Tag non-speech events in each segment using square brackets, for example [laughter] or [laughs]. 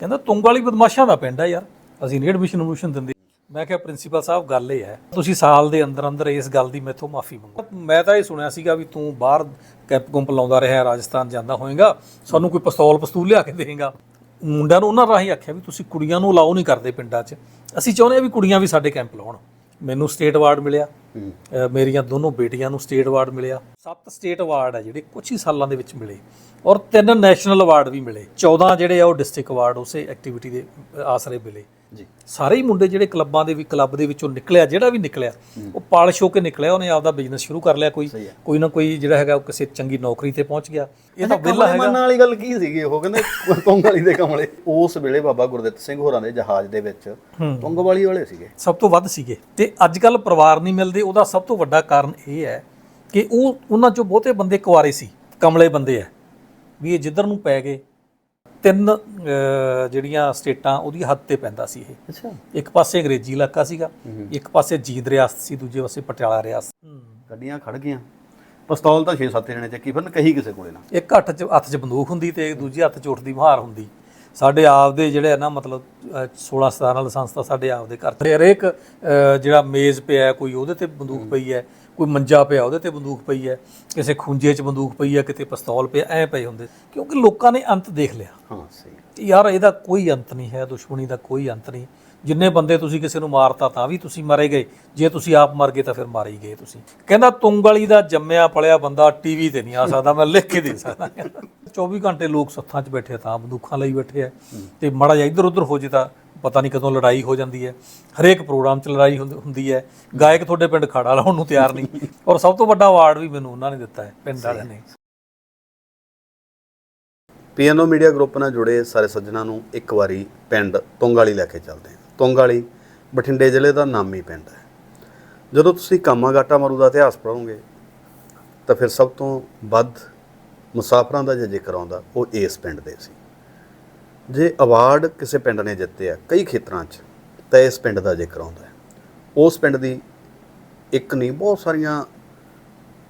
ਕਹਿੰਦਾ ਤੁੰਗ ਵਾਲੀ ਬਦਮਾਸ਼ਾਂ ਦਾ ਪਿੰਡ ਆ ਯਾਰ। ਅਸੀਂ ਨਹੀਂ ਐਡਮਿਸ਼ਨ ਐਡਮਿਸ਼ਨ ਦਿੰਦੇ। ਮੈਂ ਕਿਹਾ ਪ੍ਰਿੰਸੀਪਲ ਸਾਹਿਬ, ਗੱਲ ਇਹ ਹੈ, ਤੁਸੀਂ ਸਾਲ ਦੇ ਅੰਦਰ ਅੰਦਰ ਇਸ ਗੱਲ ਦੀ ਮੈਥੋਂ ਮਾਫੀ ਮੰਗੋ। ਮੈਂ ਤਾਂ ਇਹ ਸੁਣਿਆ ਸੀਗਾ ਵੀ ਤੂੰ ਬਾਹਰ ਕੈਂਪ ਕੁੰਪ ਲਾਉਂਦਾ ਰਿਹਾ, ਰਾਜਸਥਾਨ ਜਾਂਦਾ ਹੋਏਗਾ, ਸਾਨੂੰ ਕੋਈ ਪਿਸਤੌਲ ਪਸਤੂਲ ਲਿਆ ਕੇ ਦੇਗਾ ਮੁੰਡਿਆਂ ਨੂੰ ਉਹਨਾਂ ਰਾਹੀਂ ਆਖਿਆ ਵੀ ਤੁਸੀਂ ਕੁੜੀਆਂ ਨੂੰ ਅਲਾਓ ਨਹੀਂ ਕਰਦੇ ਪਿੰਡਾਂ 'ਚ। ਅਸੀਂ ਚਾਹੁੰਦੇ ਹਾਂ ਵੀ ਕੁੜੀਆਂ ਵੀ ਸਾਡੇ ਕੈਂਪ ਲਾਉਣ। ਮੈਨੂੰ ਸਟੇਟ ਅਵਾਰਡ ਮਿਲਿਆ। ਮੇਰੀਆਂ ਦੋਨੋਂ ਬੇਟੀਆਂ ਨੂੰ ਸਟੇਟ ਅਵਾਰਡ ਮਿਲਿਆ। ਸੱਤ ਸਟੇਟ ਅਵਾਰਡ ਆ ਜਿਹੜੇ ਕੁਝ ਹੀ ਸਾਲਾਂ ਦੇ ਵਿੱਚ ਮਿਲੇ। ਔਰ ਤਿੰਨ ਨੈਸ਼ਨਲ ਅਵਾਰਡ ਵੀ ਮਿਲੇ। 14 ਜਿਹੜੇ ਆ ਉਹ ਡਿਸਟ੍ਰਿਕਟ ਅਵਾਰਡ ਉਸੇ ਐਕਟੀਵਿਟੀ ਦੇ ਆਸਰੇ ਮਿਲੇ। ਜੀ। ਸਾਰੇ ਹੀ ਮੁੰਡੇ ਜਿਹੜੇ ਕਲੱਬਾਂ ਦੇ ਵੀ ਕਲੱਬ ਦੇ ਵਿੱਚੋਂ ਨਿਕਲਿਆ ਜਿਹੜਾ ਵੀ ਨਿਕਲਿਆ ਉਹ ਪਾਲਿਸ਼ ਹੋ ਕੇ ਨਿਕਲਿਆ ਉਹਨੇ ਆਪਦਾ ਬਿਜ਼ਨਸ ਸ਼ੁਰੂ ਕਰ ਲਿਆ ਕੋਈ। ਕੋਈ ਨਾ ਕੋਈ ਜਿਹੜਾ ਹੈਗਾ ਉਹ ਕਿਸੇ ਚੰਗੀ ਨੌਕਰੀ ਤੇ ਪਹੁੰਚ ਗਿਆ। ਇਹ ਤਾਂ ਵਿਹਲਾ ਕਮਲੇ ਮਨ ਵਾਲੀ ਗੱਲ ਕੀ ਸੀਗੀ ਉਹ? ਕਹਿੰਦੇ ਤੁੰਗ ਵਾਲੀ ਦੇ ਕਮਲੇ। ਉਸ ਵੇਲੇ ਬਾਬਾ ਗੁਰਦਿੱਤ ਸਿੰਘ ਹੋਰਾਂ ਦੇ ਜਹਾਜ਼ ਦੇ ਵਿੱਚ ਤੁੰਗ ਵਾਲੀ ਵਾਲੇ ਸੀਗੇ। ਸਭ ਤੋਂ ਵੱਧ ਸੀਗੇ। ਤੇ ਅੱਜ ਕੱਲ ਪਰਿਵਾਰ ਨਹੀਂ ਮਿਲਦੇ। ਉਹਦਾ ਸਭ ਤੋਂ ਵੱਡਾ ਕਾਰਨ ਇਹ ਹੈ ਕਿ ਉਹ ਉਹਨਾਂ ਚੋਂ ਬਹੁਤੇ ਬੰਦੇ ਕੁਆਰੇ ਸੀ। ਕਮਲੇ ਬੰਦੇ ਆ ਵੀ ਇਹ ਜਿੱਧਰ ਨੂੰ ਪੈ ਗਏ ਤਿੰਨ ਜਿਹੜੀਆਂ ਸਟੇਟਾਂ ਉਹਦੀ ਹੱਦ ਤੇ ਪੈਂਦਾ ਸੀ ਇਹ। ਅੱਛਾ। ਇੱਕ ਪਾਸੇ ਅੰਗਰੇਜ਼ੀ ਇਲਾਕਾ ਸੀਗਾ ਇੱਕ ਪਾਸੇ ਜੀਂਦ ਰਿਆਸਤ ਸੀ ਦੂਜੇ ਪਾਸੇ ਪਟਿਆਲਾ ਰਿਆਸਤ। ਗੱਡੀਆਂ ਖੜ ਗਈਆਂ। ਪਿਸਤੌਲ ਤਾਂ 6-7 ਜਣੇ ਚੱਕੀ ਫਿਰਨ ਕਹੀ ਕਿਸੇ ਕੋਲੇ ਨਾ। ਇੱਕ ਹੱਥ 'ਚ ਹੱਥ 'ਚ ਬੰਦੂਕ ਹੁੰਦੀ ਤੇ ਦੂਜੇ ਹੱਥ 'ਚ ਉੱਠਦੀ ਮਹਾਰ ਹੁੰਦੀ। ਸਾਡੇ ਆਪ ਦੇ ਜਿਹੜੇ ਆ ਨਾ ਮਤਲਬ ਅਹ, 16 17 ਲਾਇਸੈਂਸ ਤਾਂ ਸਾਡੇ ਆਪ ਦੇ ਘਰ ਤੇ ਹਰੇਕ ਜਿਹੜਾ ਮੇਜ਼ ਪਿਆ ਕੋਈ ਉਹਦੇ ਤੇ ਬੰਦੂਕ ਪਈ ਹੈ। ਕੋਈ ਮੰਜਾ ਪਿਆ ਉਹਦੇ ਤੇ ਬੰਦੂਕ ਪਈ ਹੈ ਕਿਸੇ ਖੁੰਝੇ 'ਚ ਬੰਦੂਕ ਪਈ ਹੈ ਕਿਤੇ ਪਿਸਤੌਲ ਪਿਆ ਐ ਪਏ ਹੁੰਦੇ। ਕਿਉਂਕਿ ਲੋਕਾਂ ਨੇ ਅੰਤ ਦੇਖ ਲਿਆ। ਹਾਂ ਸਹੀ। ਯਾਰ ਇਹਦਾ ਕੋਈ ਅੰਤ ਨਹੀਂ ਹੈ ਦੁਸ਼ਮਣੀ ਦਾ ਕੋਈ ਅੰਤ ਨਹੀਂ। ਜਿੰਨੇ ਬੰਦੇ ਤੁਸੀਂ ਕਿਸੇ ਨੂੰ ਮਾਰਤਾ ਤਾਂ ਵੀ ਤੁਸੀਂ ਮਾਰੇ ਗਏ। ਜੇ ਤੁਸੀਂ ਆਪ ਮਰ ਗਏ ਤਾਂ ਫਿਰ ਮਾਰੇ ਹੀ ਗਏ ਤੁਸੀਂ। ਕਹਿੰਦਾ ਤੁੰਗ ਵਾਲੀ ਦਾ ਜੰਮਿਆ ਪਲਿਆ ਬੰਦਾ ਟੀਵੀ ਤੇ ਨਹੀਂ ਆ ਸਕਦਾ ਮੈਂ ਲਿਖ ਕੇ ਦੇ ਸਕਦਾ। 24 ਘੰਟੇ ਲੋਕ ਸੱਥਾਂ 'ਚ ਬੈਠੇ ਤਾਂ ਬੰਦੂਖਾਂ ਲਈ ਬੈਠੇ ਆ। ਤੇ ਮਾੜਾ ਜਿਹਾ ਇੱਧਰ ਉੱਧਰ ਹੋ ਜੇ ਤਾਂ ਪਤਾ ਨਹੀਂ ਕਦੋਂ ਲੜਾਈ ਹੋ ਜਾਂਦੀ ਹੈ। ਹਰੇਕ ਪ੍ਰੋਗਰਾਮ 'ਚ ਲੜਾਈ ਹੁੰਦੀ- ਹੁੰਦੀ ਹੈ। ਗਾਇਕ ਤੁਹਾਡੇ ਪਿੰਡ ਖੜਾ ਲਾਉਣ ਨੂੰ ਤਿਆਰ ਨਹੀਂ। ਔਰ ਸਭ ਤੋਂ ਵੱਡਾ ਅਵਾਰਡ ਵੀ ਮੈਨੂੰ ਉਹਨਾਂ ਨੇ ਦਿੱਤਾ ਹੈ, ਪਿੰਡ ਵਾਲਿਆਂ ਨੇ। ਪੀਐਨਓ ਮੀਡੀਆ ਗਰੁੱਪ ਨਾਲ ਜੁੜੇ ਸਾਰੇ ਸੱਜਣਾਂ ਨੂੰ ਇੱਕ ਵਾਰੀ ਪਿੰਡ ਤੁੰਗ ਵਾਲੀ ਲੈ ਕੇ ਚੱਲਦੇ ਹਾਂ। ਤੁੰਗ ਵਾਲੀ ਬਠਿੰਡੇ ਜ਼ਿਲ੍ਹੇ ਦਾ ਨਾਮੀ ਪਿੰਡ ਹੈ। ਜਦੋਂ ਤੁਸੀਂ ਕਾਮਾਗਾਟਾ ਮਾਰੂ ਦਾ ਇਤਿਹਾਸ ਪੜ੍ਹੋਗੇ, ਤਾਂ ਫਿਰ ਸਭ ਤੋਂ ਵੱਧ ਮੁਸਾਫਰਾਂ ਦਾ ਜੇ ਜ਼ਿਕਰ ਆਉਂਦਾ, ਉਹ ਇਸ ਪਿੰਡ ਦੇ ਸੀ। ਜੇ ਅਵਾਰਡ ਕਿਸੇ ਪਿੰਡ ਨੇ ਜਿੱਤੇ ਆ, ਕਈ ਖੇਤਰਾਂ 'ਚ, ਤਾਂ ਇਸ ਪਿੰਡ ਦਾ ਜ਼ਿਕਰ ਆਉਂਦਾ ਹੈ। ਉਸ ਪਿੰਡ ਦੀ ਇੱਕ ਨਹੀਂ, ਬਹੁਤ ਸਾਰੀਆਂ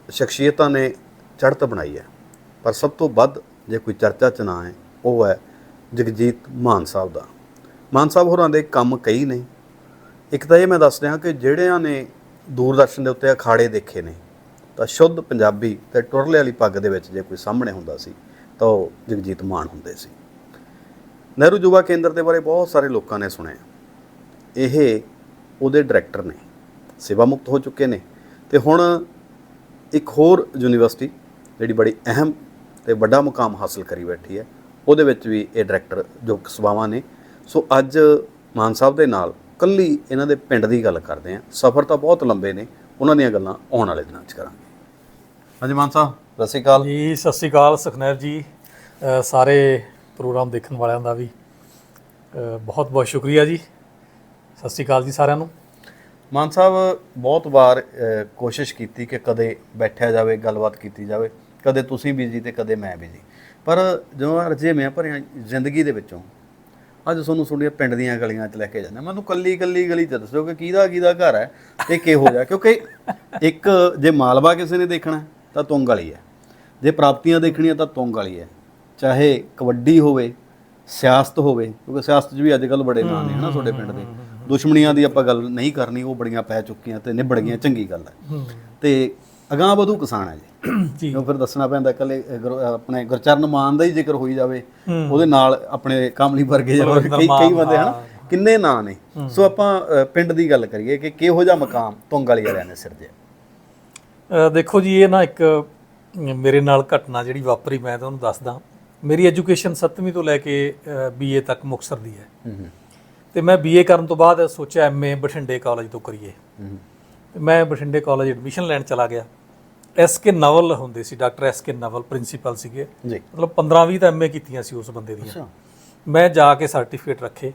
ਸ਼ਖਸੀਅਤਾਂ ਨੇ ਚੜ੍ਹਤ ਬਣਾਈ ਹੈ। ਪਰ ਸਭ ਤੋਂ ਵੱਧ ਜੇ ਕੋਈ ਚਰਚਾ ਚ ਨਾ ਹੈ ਉਹ ਹੈ ਜਗਜੀਤ ਮਾਨ ਸਾਹਿਬ ਦਾ। ਮਾਨ ਸਾਹਿਬ ਹੋਰਾਂ ਦੇ ਕੰਮ ਕਈ ਨੇ। ਇੱਕ ਤਾਂ ਇਹ ਮੈਂ ਦੱਸ ਰਿਹਾ ਕਿ ਜਿਹੜਿਆਂ ਨੇ ਦੂਰਦਰਸ਼ਨ ਦੇ ਉੱਤੇ ਅਖਾੜੇ ਦੇਖੇ ਨੇ, ਤਾਂ ਸ਼ੁੱਧ ਪੰਜਾਬੀ ਤੇ ਟੁਰਲੇ ਵਾਲੀ ਪੱਗ ਦੇ ਵਿੱਚ ਜੇ ਕੋਈ ਸਾਹਮਣੇ ਹੁੰਦਾ ਸੀ, ਤਾਂ ਉਹ ਜਗਜੀਤ ਮਾਨ ਹੁੰਦੇ ਸੀ। ਨਹਿਰੂ ਯੁਵਾ ਕੇਂਦਰ ਦੇ ਬਾਰੇ ਬਹੁਤ ਸਾਰੇ ਲੋਕਾਂ ਨੇ ਸੁਣਿਆ। ਇਹ ਉਹਦੇ ਡਾਇਰੈਕਟਰ ਨੇ, ਸੇਵਾ ਮੁਕਤ ਹੋ ਚੁੱਕੇ ਨੇ। ਤੇ ਹੁਣ ਇੱਕ ਹੋਰ ਯੂਨੀਵਰਸਿਟੀ ਜਿਹੜੀ ਬੜੀ ਅਹਿਮ ਤੇ ਵੱਡਾ ਮੁਕਾਮ ਹਾਸਲ ਕਰੀ ਬੈਠੀ ਹੈ, ਉਹਦੇ ਵਿੱਚ ਵੀ ਇਹ ਡਾਇਰੈਕਟਰ ਜੋ ਸੇਵਾਵਾਂ ਨੇ। ਸੋ ਅੱਜ ਮਾਨ ਸਾਹਿਬ ਦੇ ਨਾਲ ਕੱਲੀ ਇਹਨਾਂ ਦੇ ਪਿੰਡ ਦੀ ਗੱਲ ਕਰਦੇ ਹਾਂ। ਸਫ਼ਰ ਤਾਂ ਬਹੁਤ ਲੰਬੇ ਨੇ, ਉਹਨਾਂ ਦੀਆਂ ਗੱਲਾਂ ਆਉਣ ਵਾਲੇ ਦਿਨਾਂ 'ਚ ਕਰਾਂਗੇ। ਹਾਂਜੀ ਮਾਨ ਸਾਹਿਬ, ਸਤਿ ਸ਼੍ਰੀ ਅਕਾਲ। ਜੀ, ਸਤਿ ਸ਼੍ਰੀ ਅਕਾਲ ਸੁਖਨੈਰ ਜੀ। ਸਾਰੇ ਪ੍ਰੋਗਰਾਮ ਦੇਖਣ ਵਾਲਿਆਂ ਦਾ ਵੀ ਬਹੁਤ ਬਹੁਤ ਸ਼ੁਕਰੀਆ ਜੀ। ਸਤਿ ਸ਼੍ਰੀ ਅਕਾਲ ਜੀ ਸਾਰਿਆਂ ਨੂੰ। ਮਾਨ ਸਾਹਿਬ, ਬਹੁਤ ਵਾਰ ਕੋਸ਼ਿਸ਼ ਕੀਤੀ ਕਿ ਕਦੇ ਬੈਠਿਆ ਜਾਵੇ, ਗੱਲਬਾਤ ਕੀਤੀ ਜਾਵੇ। ਕਦੇ ਤੁਸੀਂ ਬਿਜ਼ੀ ਤੇ ਕਦੇ ਮੈਂ ਬਿਜ਼ੀ ਪਰ ਜਦੋਂ ਰਜੇ ਮੈਂ ਭਰਿਆ ਜ਼ਿੰਦਗੀ ਦੇ ਵਿੱਚੋਂ, ਅੱਜ ਤੁਹਾਨੂੰ ਤੁਹਾਡੀਆਂ ਪਿੰਡ ਦੀਆਂ ਗਲੀਆਂ 'ਚ ਲੈ ਕੇ ਜਾਂਦਾ ਮੈਨੂੰ ਕੱਲੀ ਕੱਲੀ ਗਲੀ 'ਚ ਦੱਸੋ ਕਿ ਕਿਹਦਾ ਕਿਹਦਾ ਘਰ ਹੈ ਤੇ ਕਿਹੋ ਜਿਹਾ। ਕਿਉਂਕਿ ਇੱਕ ਜੇ ਮਾਲਵਾ ਕਿਸੇ ਨੇ ਦੇਖਣਾ, ਤਾਂ ਤੁੰਗ ਵਾਲੀ ਹੈ। ਜੇ ਪ੍ਰਾਪਤੀਆਂ ਦੇਖਣੀਆਂ, ਤਾਂ ਤੁੰਗ ਵਾਲੀ ਹੈ। ਚਾਹੇ ਕਬੱਡੀ ਹੋਵੇ ਸਿਆਸਤ ਹੋਵੇ ਕਿਉਂਕਿ ਸਿਆਸਤ 'ਚ ਵੀ ਅੱਜ ਕੱਲ ਬੜੇ ਨਾਂ ਨੇ ਹਨਾ ਤੁਹਾਡੇ ਪਿੰਡ ਦੇ। ਦੁਸ਼ਮਣੀਆਂ ਦੀ ਆਪਾਂ ਗੱਲ ਨਹੀਂ ਕਰਨੀ ਉਹ ਬੜੀਆਂ ਪੈ ਚੁੱਕੀਆਂ ਤੇ ਨਿਬੜ ਗਈਆਂ ਚੰਗੀ ਗੱਲ ਹੈ। ਤੇ ਅਗਾਂਹ ਵਧੂ ਕਿਸਾਨ ਹੈ ਜੀ। [coughs] ਜੀ। ਕਿਉਂ ਫਿਰ ਦੱਸਣਾ ਪੈਂਦਾ ਕੱਲੇ ਆਪਣੇ ਗੁਰਚਰਨ ਮਾਨ ਦਾ ਹੀ ਜ਼ਿਕਰ ਹੋਈ ਜਾਵੇ ਉਹਦੇ ਨਾਲ ਆਪਣੇ ਕਾਮਲੀ ਵਰਗੇ ਜਾਂ ਹੋਰ ਕਈ ਕਈ ਬੰਦੇ ਹਨ ਕਿੰਨੇ ਨਾਂ ਨੇ। ਸੋ ਆਪਾਂ ਪਿੰਡ ਦੀ ਗੱਲ ਕਰੀਏ ਕਿ ਕਿਹੋ ਜਿਹਾ ਮਕਾਮ ਤੁੰਗ ਵਾਲੀ ਵਾਲਿਆਂ ਨੇ ਸਿਰਜਿਆ? ਦੇਖੋ ਜੀ ਇਹ ਨਾ ਇੱਕ ਮੇਰੇ ਨਾਲ ਘਟਨਾ ਜਿਹੜੀ ਵਾਪਰੀ ਮੈਂ ਤੁਹਾਨੂੰ ਦੱਸਦਾ। ਮੇਰੀ ਐਜੂਕੇਸ਼ਨ 7ਵੀਂ ਤੋਂ ਲੈ ਕੇ ਬੀਏ ਤੱਕ ਮੁਕਤਸਰ ਦੀ ਹੈ। ਤੇ ਮੈਂ ਬੀਏ ਕਰਨ ਤੋਂ ਬਾਅਦ ਸੋਚਿਆ ਐਮਏ ਬਠਿੰਡੇ ਕਾਲਜ ਤੋਂ ਕਰੀਏ। ਤੇ ਮੈਂ ਬਠਿੰਡੇ ਕਾਲਜ ਐਡਮਿਸ਼ਨ ਲੈਣ ਚਲਾ ਗਿਆ। ਐਸ ਕੇ ਨਵਲ ਹੁੰਦੇ ਸੀ doctor S K Nawal principal ਸੀਗੇ। ਜੀ। ਮਤਲਬ 15 20 ਤਾਂ ਐਮਏ ਕੀਤੀਆਂ ਸੀ ਉਸ ਬੰਦੇ ਦੀਆਂ। ਮੈਂ ਜਾ ਕੇ ਸਰਟੀਫਿਕੇਟ ਰੱਖੇ।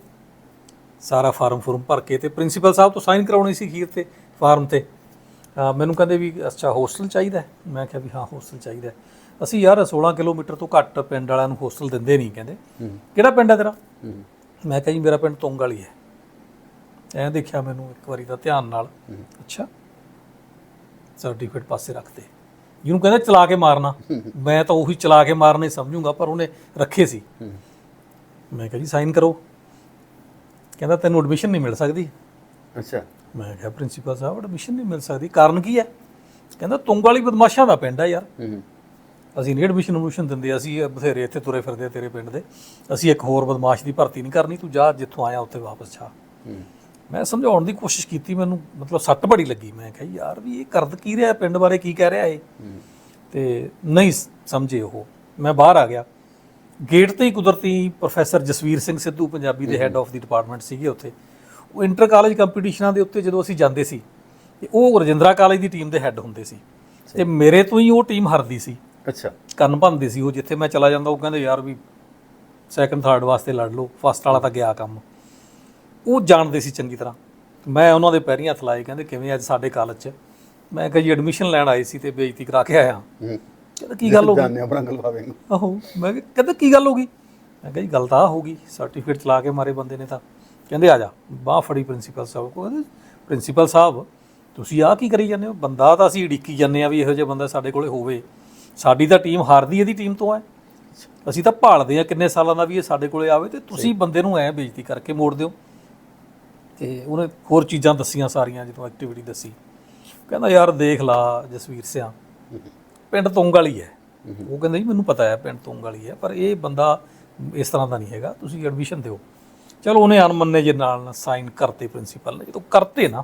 ਸਾਰਾ ਫਾਰਮ ਫੁਰਮ ਭਰ ਕੇ ਤੇ ਪ੍ਰਿੰਸੀਪਲ ਸਾਹਿਬ ਤੋਂ ਸਾਈਨ ਕਰਾਉਣੀ ਸੀ ਖੀਰ ਤੇ ਫਾਰਮ ਤੇ। ਮੈਨੂੰ ਕਹਿੰਦੇ ਵੀ ਅੱਛਾ ਹੋਸਟਲ ਚਾਹੀਦਾ? ਮੈਂ ਕਿਹਾ ਵੀ ਹਾਂ ਹੋਸਟਲ ਚਾਹੀਦਾ। ਅਸੀਂ ਯਾਰ 16 ਕਿਲੋਮੀਟਰ ਤੋਂ ਘੱਟ ਪਿੰਡ ਵਾਲਿਆਂ ਨੂੰ ਹੋਸਟਲ ਦਿੰਦੇ ਨਹੀਂ ਕਹਿੰਦੇ। ਕਿਹੜਾ ਪਿੰਡ ਹੈ ਤੇਰਾ? ਮੈਂ ਕਿਹਾ ਜੀ ਮੇਰਾ ਪਿੰਡ ਤੁੰਗ ਵਾਲੀ ਹੈ। ਐਂ ਦੇਖਿਆ ਮੈਨੂੰ ਇੱਕ ਵਾਰੀ ਤਾਂ ਧਿਆਨ ਨਾਲ। ਅੱਛਾ। ਸਰਟੀਫਿਕੇਟ ਪਾਸੇ ਰੱਖਦੇ ਜਿਹਨੂੰ ਕਹਿੰਦੇ ਚਲਾ ਕੇ ਮਾਰਨਾ। ਮੈਂ ਤਾਂ ਉਹੀ ਚਲਾ ਕੇ ਮਾਰਨਾ ਸਮਝੂੰਗਾ ਪਰ ਉਹਨੇ ਰੱਖੇ ਸੀ। ਮੈਂ ਕਿਹਾ ਜੀ ਸਾਈਨ ਕਰੋ। ਕਹਿੰਦਾ ਤੈਨੂੰ ਐਡਮਿਸ਼ਨ ਨਹੀਂ ਮਿਲ ਸਕਦੀ। ਅੱਛਾ। ਮੈਂ ਕਿਹਾ ਪ੍ਰਿੰਸੀਪਲ ਸਾਹਿਬ ਐਡਮਿਸ਼ਨ ਨਹੀਂ ਮਿਲ ਸਕਦੀ। ਕਾਰਨ ਕੀ ਹੈ? ਕਹਿੰਦਾ ਤੁੰਗ ਵਾਲੀ ਬਦਮਾਸ਼ਾਂ ਦਾ ਪਿੰਡ ਹੈ ਯਾਰ। ਅਸੀਂ ਨਹੀਂ ਐਡਮਿਸ਼ਨ ਐਡਮਿਸ਼ਨ ਦਿੰਦੇ ਅਸੀਂ ਬਥੇਰੇ ਇੱਥੇ ਤੁਰੇ ਫਿਰਦੇ ਆ ਤੇਰੇ ਪਿੰਡ ਦੇ। ਅਸੀਂ ਇੱਕ ਹੋਰ ਬਦਮਾਸ਼ ਦੀ ਭਰਤੀ ਨਹੀਂ ਕਰਨੀ ਤੂੰ ਜਾ ਜਿੱਥੋਂ ਆਇਆ ਉੱਥੇ ਵਾਪਸ ਜਾ ਮੈਂ ਸਮਝਾਉਣ ਦੀ ਕੋਸ਼ਿਸ਼ ਕੀਤੀ ਮੈਨੂੰ ਮਤਲਬ ਸੱਟ ਬੜੀ ਲੱਗੀ। ਮੈਂ ਕਿਹਾ ਯਾਰ ਵੀ ਇਹ ਕਰਦ ਕੀ ਰਿਹਾ ਪਿੰਡ ਬਾਰੇ ਕੀ ਕਹਿ ਰਿਹਾ ਇਹ? ਤੇ ਨਹੀਂ ਸਮਝੇ ਉਹ। ਮੈਂ ਬਾਹਰ ਆ ਗਿਆ। ਗੇਟ ਤੇ ਹੀ ਕੁਦਰਤੀ ਪ੍ਰੋਫੈਸਰ ਜਸਵੀਰ ਸਿੰਘ ਸਿੱਧੂ ਪੰਜਾਬੀ ਦੇ ਹੈੱਡ ਆਫ ਦੀ ਡਿਪਾਰਟਮੈਂਟ ਸੀਗੇ ਉੱਥੇ। ਉਹ ਇੰਟਰ ਕਾਲਜ ਕੰਪੀਟੀਸ਼ਨਾਂ ਦੇ ਉੱਤੇ ਜਦੋਂ ਅਸੀਂ ਜਾਂਦੇ ਸੀ ਤੇ ਉਹ ਰਜਿੰਦਰਾ ਕਾਲਜ ਦੀ ਟੀਮ ਦੇ ਹੈੱਡ ਹੁੰਦੇ ਸੀ। ਤੇ ਮੇਰੇ ਤੋਂ ਹੀ ਉਹ ਟੀਮ ਹਰਦੀ ਸੀ। ਅੱਛਾ। ਕੰਨ ਭੰਨਦੇ ਸੀ ਉਹ ਜਿੱਥੇ ਮੈਂ ਚਲਾ ਜਾਂਦਾ ਉਹ ਕਹਿੰਦੇ ਯਾਰ ਵੀ ਸੈਕੰਡ ਥਰਡ ਵਾਸਤੇ ਲੜ ਲਓ ਫਸਟ ਵਾਲਾ ਤਾਂ ਗਿਆ ਕੰਮ। ਉਹ ਜਾਣਦੇ ਸੀ ਚੰਗੀ ਤਰ੍ਹਾਂ। ਮੈਂ ਉਹਨਾਂ ਦੇ ਪੈਰੀਂ ਹੱਥ ਲਾਏ ਕਹਿੰਦੇ ਕਿਵੇਂ ਅੱਜ ਸਾਡੇ ਕਾਲਜ 'ਚ? ਮੈਂ ਕਿਹਾ ਜੀ ਐਡਮਿਸ਼ਨ ਲੈਣ ਆਏ ਸੀ ਤੇ ਬੇਇੱਜ਼ਤੀ ਕਰਾ ਕੇ ਆਇਆ। ਕਹਿੰਦਾ ਕੀ ਗੱਲ ਹੋ ਗਈ? ਜਾਣਿਆ ਆਪਣਾ ਗਲਵਾਵੇਂਗਾ ਆਹੋ ਮੈਂ ਕਿਹਾ ਕਹਿੰਦਾ ਕੀ ਗੱਲ ਹੋ ਗਈ? ਮੈਂ ਕਿਹਾ ਜੀ ਗੱਲ ਤਾਂ ਹੋ ਗਈ ਸਰਟੀਫਿਕੇਟ ਚਲਾ ਕੇ ਮਾਰੇ ਬੰਦੇ ਨੇ ਤਾਂ। ਕਹਿੰਦੇ ਆ ਜਾ ਬਾਹ ਫੜੀ ਪ੍ਰਿੰਸੀਪਲ ਸਾਹਿਬ ਕੋ ਕਹਿੰਦੇ ਪ੍ਰਿੰਸੀਪਲ ਸਾਹਿਬ ਤੁਸੀਂ ਆਹ ਕੀ ਕਰੀ ਜਾਂਦੇ ਹੋ? ਬੰਦਾ ਤਾਂ ਅਸੀਂ ਉਡੀਕੀ ਜਾਂਦੇ ਆ ਵੀ ਇਹੋ ਜਿਹਾ ਬੰਦਾ ਸਾਡੇ ਕੋਲੇ ਹੋਵੇ। ਸਾਡੀ ਤਾਂ ਟੀਮ ਹਾਰਦੀ ਇਹਦੀ ਟੀਮ ਤੋਂ ਹੈ। ਅਸੀਂ ਤਾਂ ਭਾਲਦੇ ਆ ਕਿੰਨੇ ਸਾਲਾਂ ਦਾ ਵੀ ਇਹ ਸਾਡੇ ਕੋਲੇ ਆਵੇ ਤੇ ਤੁਸੀਂ ਬੰਦੇ ਨੂੰ ਐ ਬੇਇੱਜ਼ਤੀ ਕਰਕੇ ਮੋੜ ਦਿਓ। ਤੇ ਉਹਨੇ ਹੋਰ ਚੀਜ਼ਾਂ ਦੱਸੀਆਂ ਸਾਰੀਆਂ ਜਦੋਂ ਐਕਟੀਵਿਟੀ ਦੱਸੀ। ਕਹਿੰਦਾ ਯਾਰ ਦੇਖ ਲਾ ਜਸਵੀਰ ਸਿਆ ਪਿੰਡ ਤੁੰਗ ਵਾਲੀ ਹੈ। ਉਹ ਕਹਿੰਦਾ ਜੀ ਮੈਨੂੰ ਪਤਾ ਹੈ ਪਿੰਡ ਤੁੰਗ ਵਾਲੀ ਹੈ ਪਰ ਇਹ ਬੰਦਾ ਇਸ ਤਰ੍ਹਾਂ ਦਾ ਨਹੀਂ ਹੈਗਾ ਤੁਸੀਂ ਐਡਮਿਸ਼ਨ ਦਿਓ। ਚਲੋ ਉਹਨੇ ਅਨਮੰਨੇ ਜੇ ਨਾਲ ਸਾਈਨ ਕਰਤੇ ਪ੍ਰਿੰਸੀਪਲ ਨੇ। ਜਦੋਂ ਕਰਤੇ ਨਾ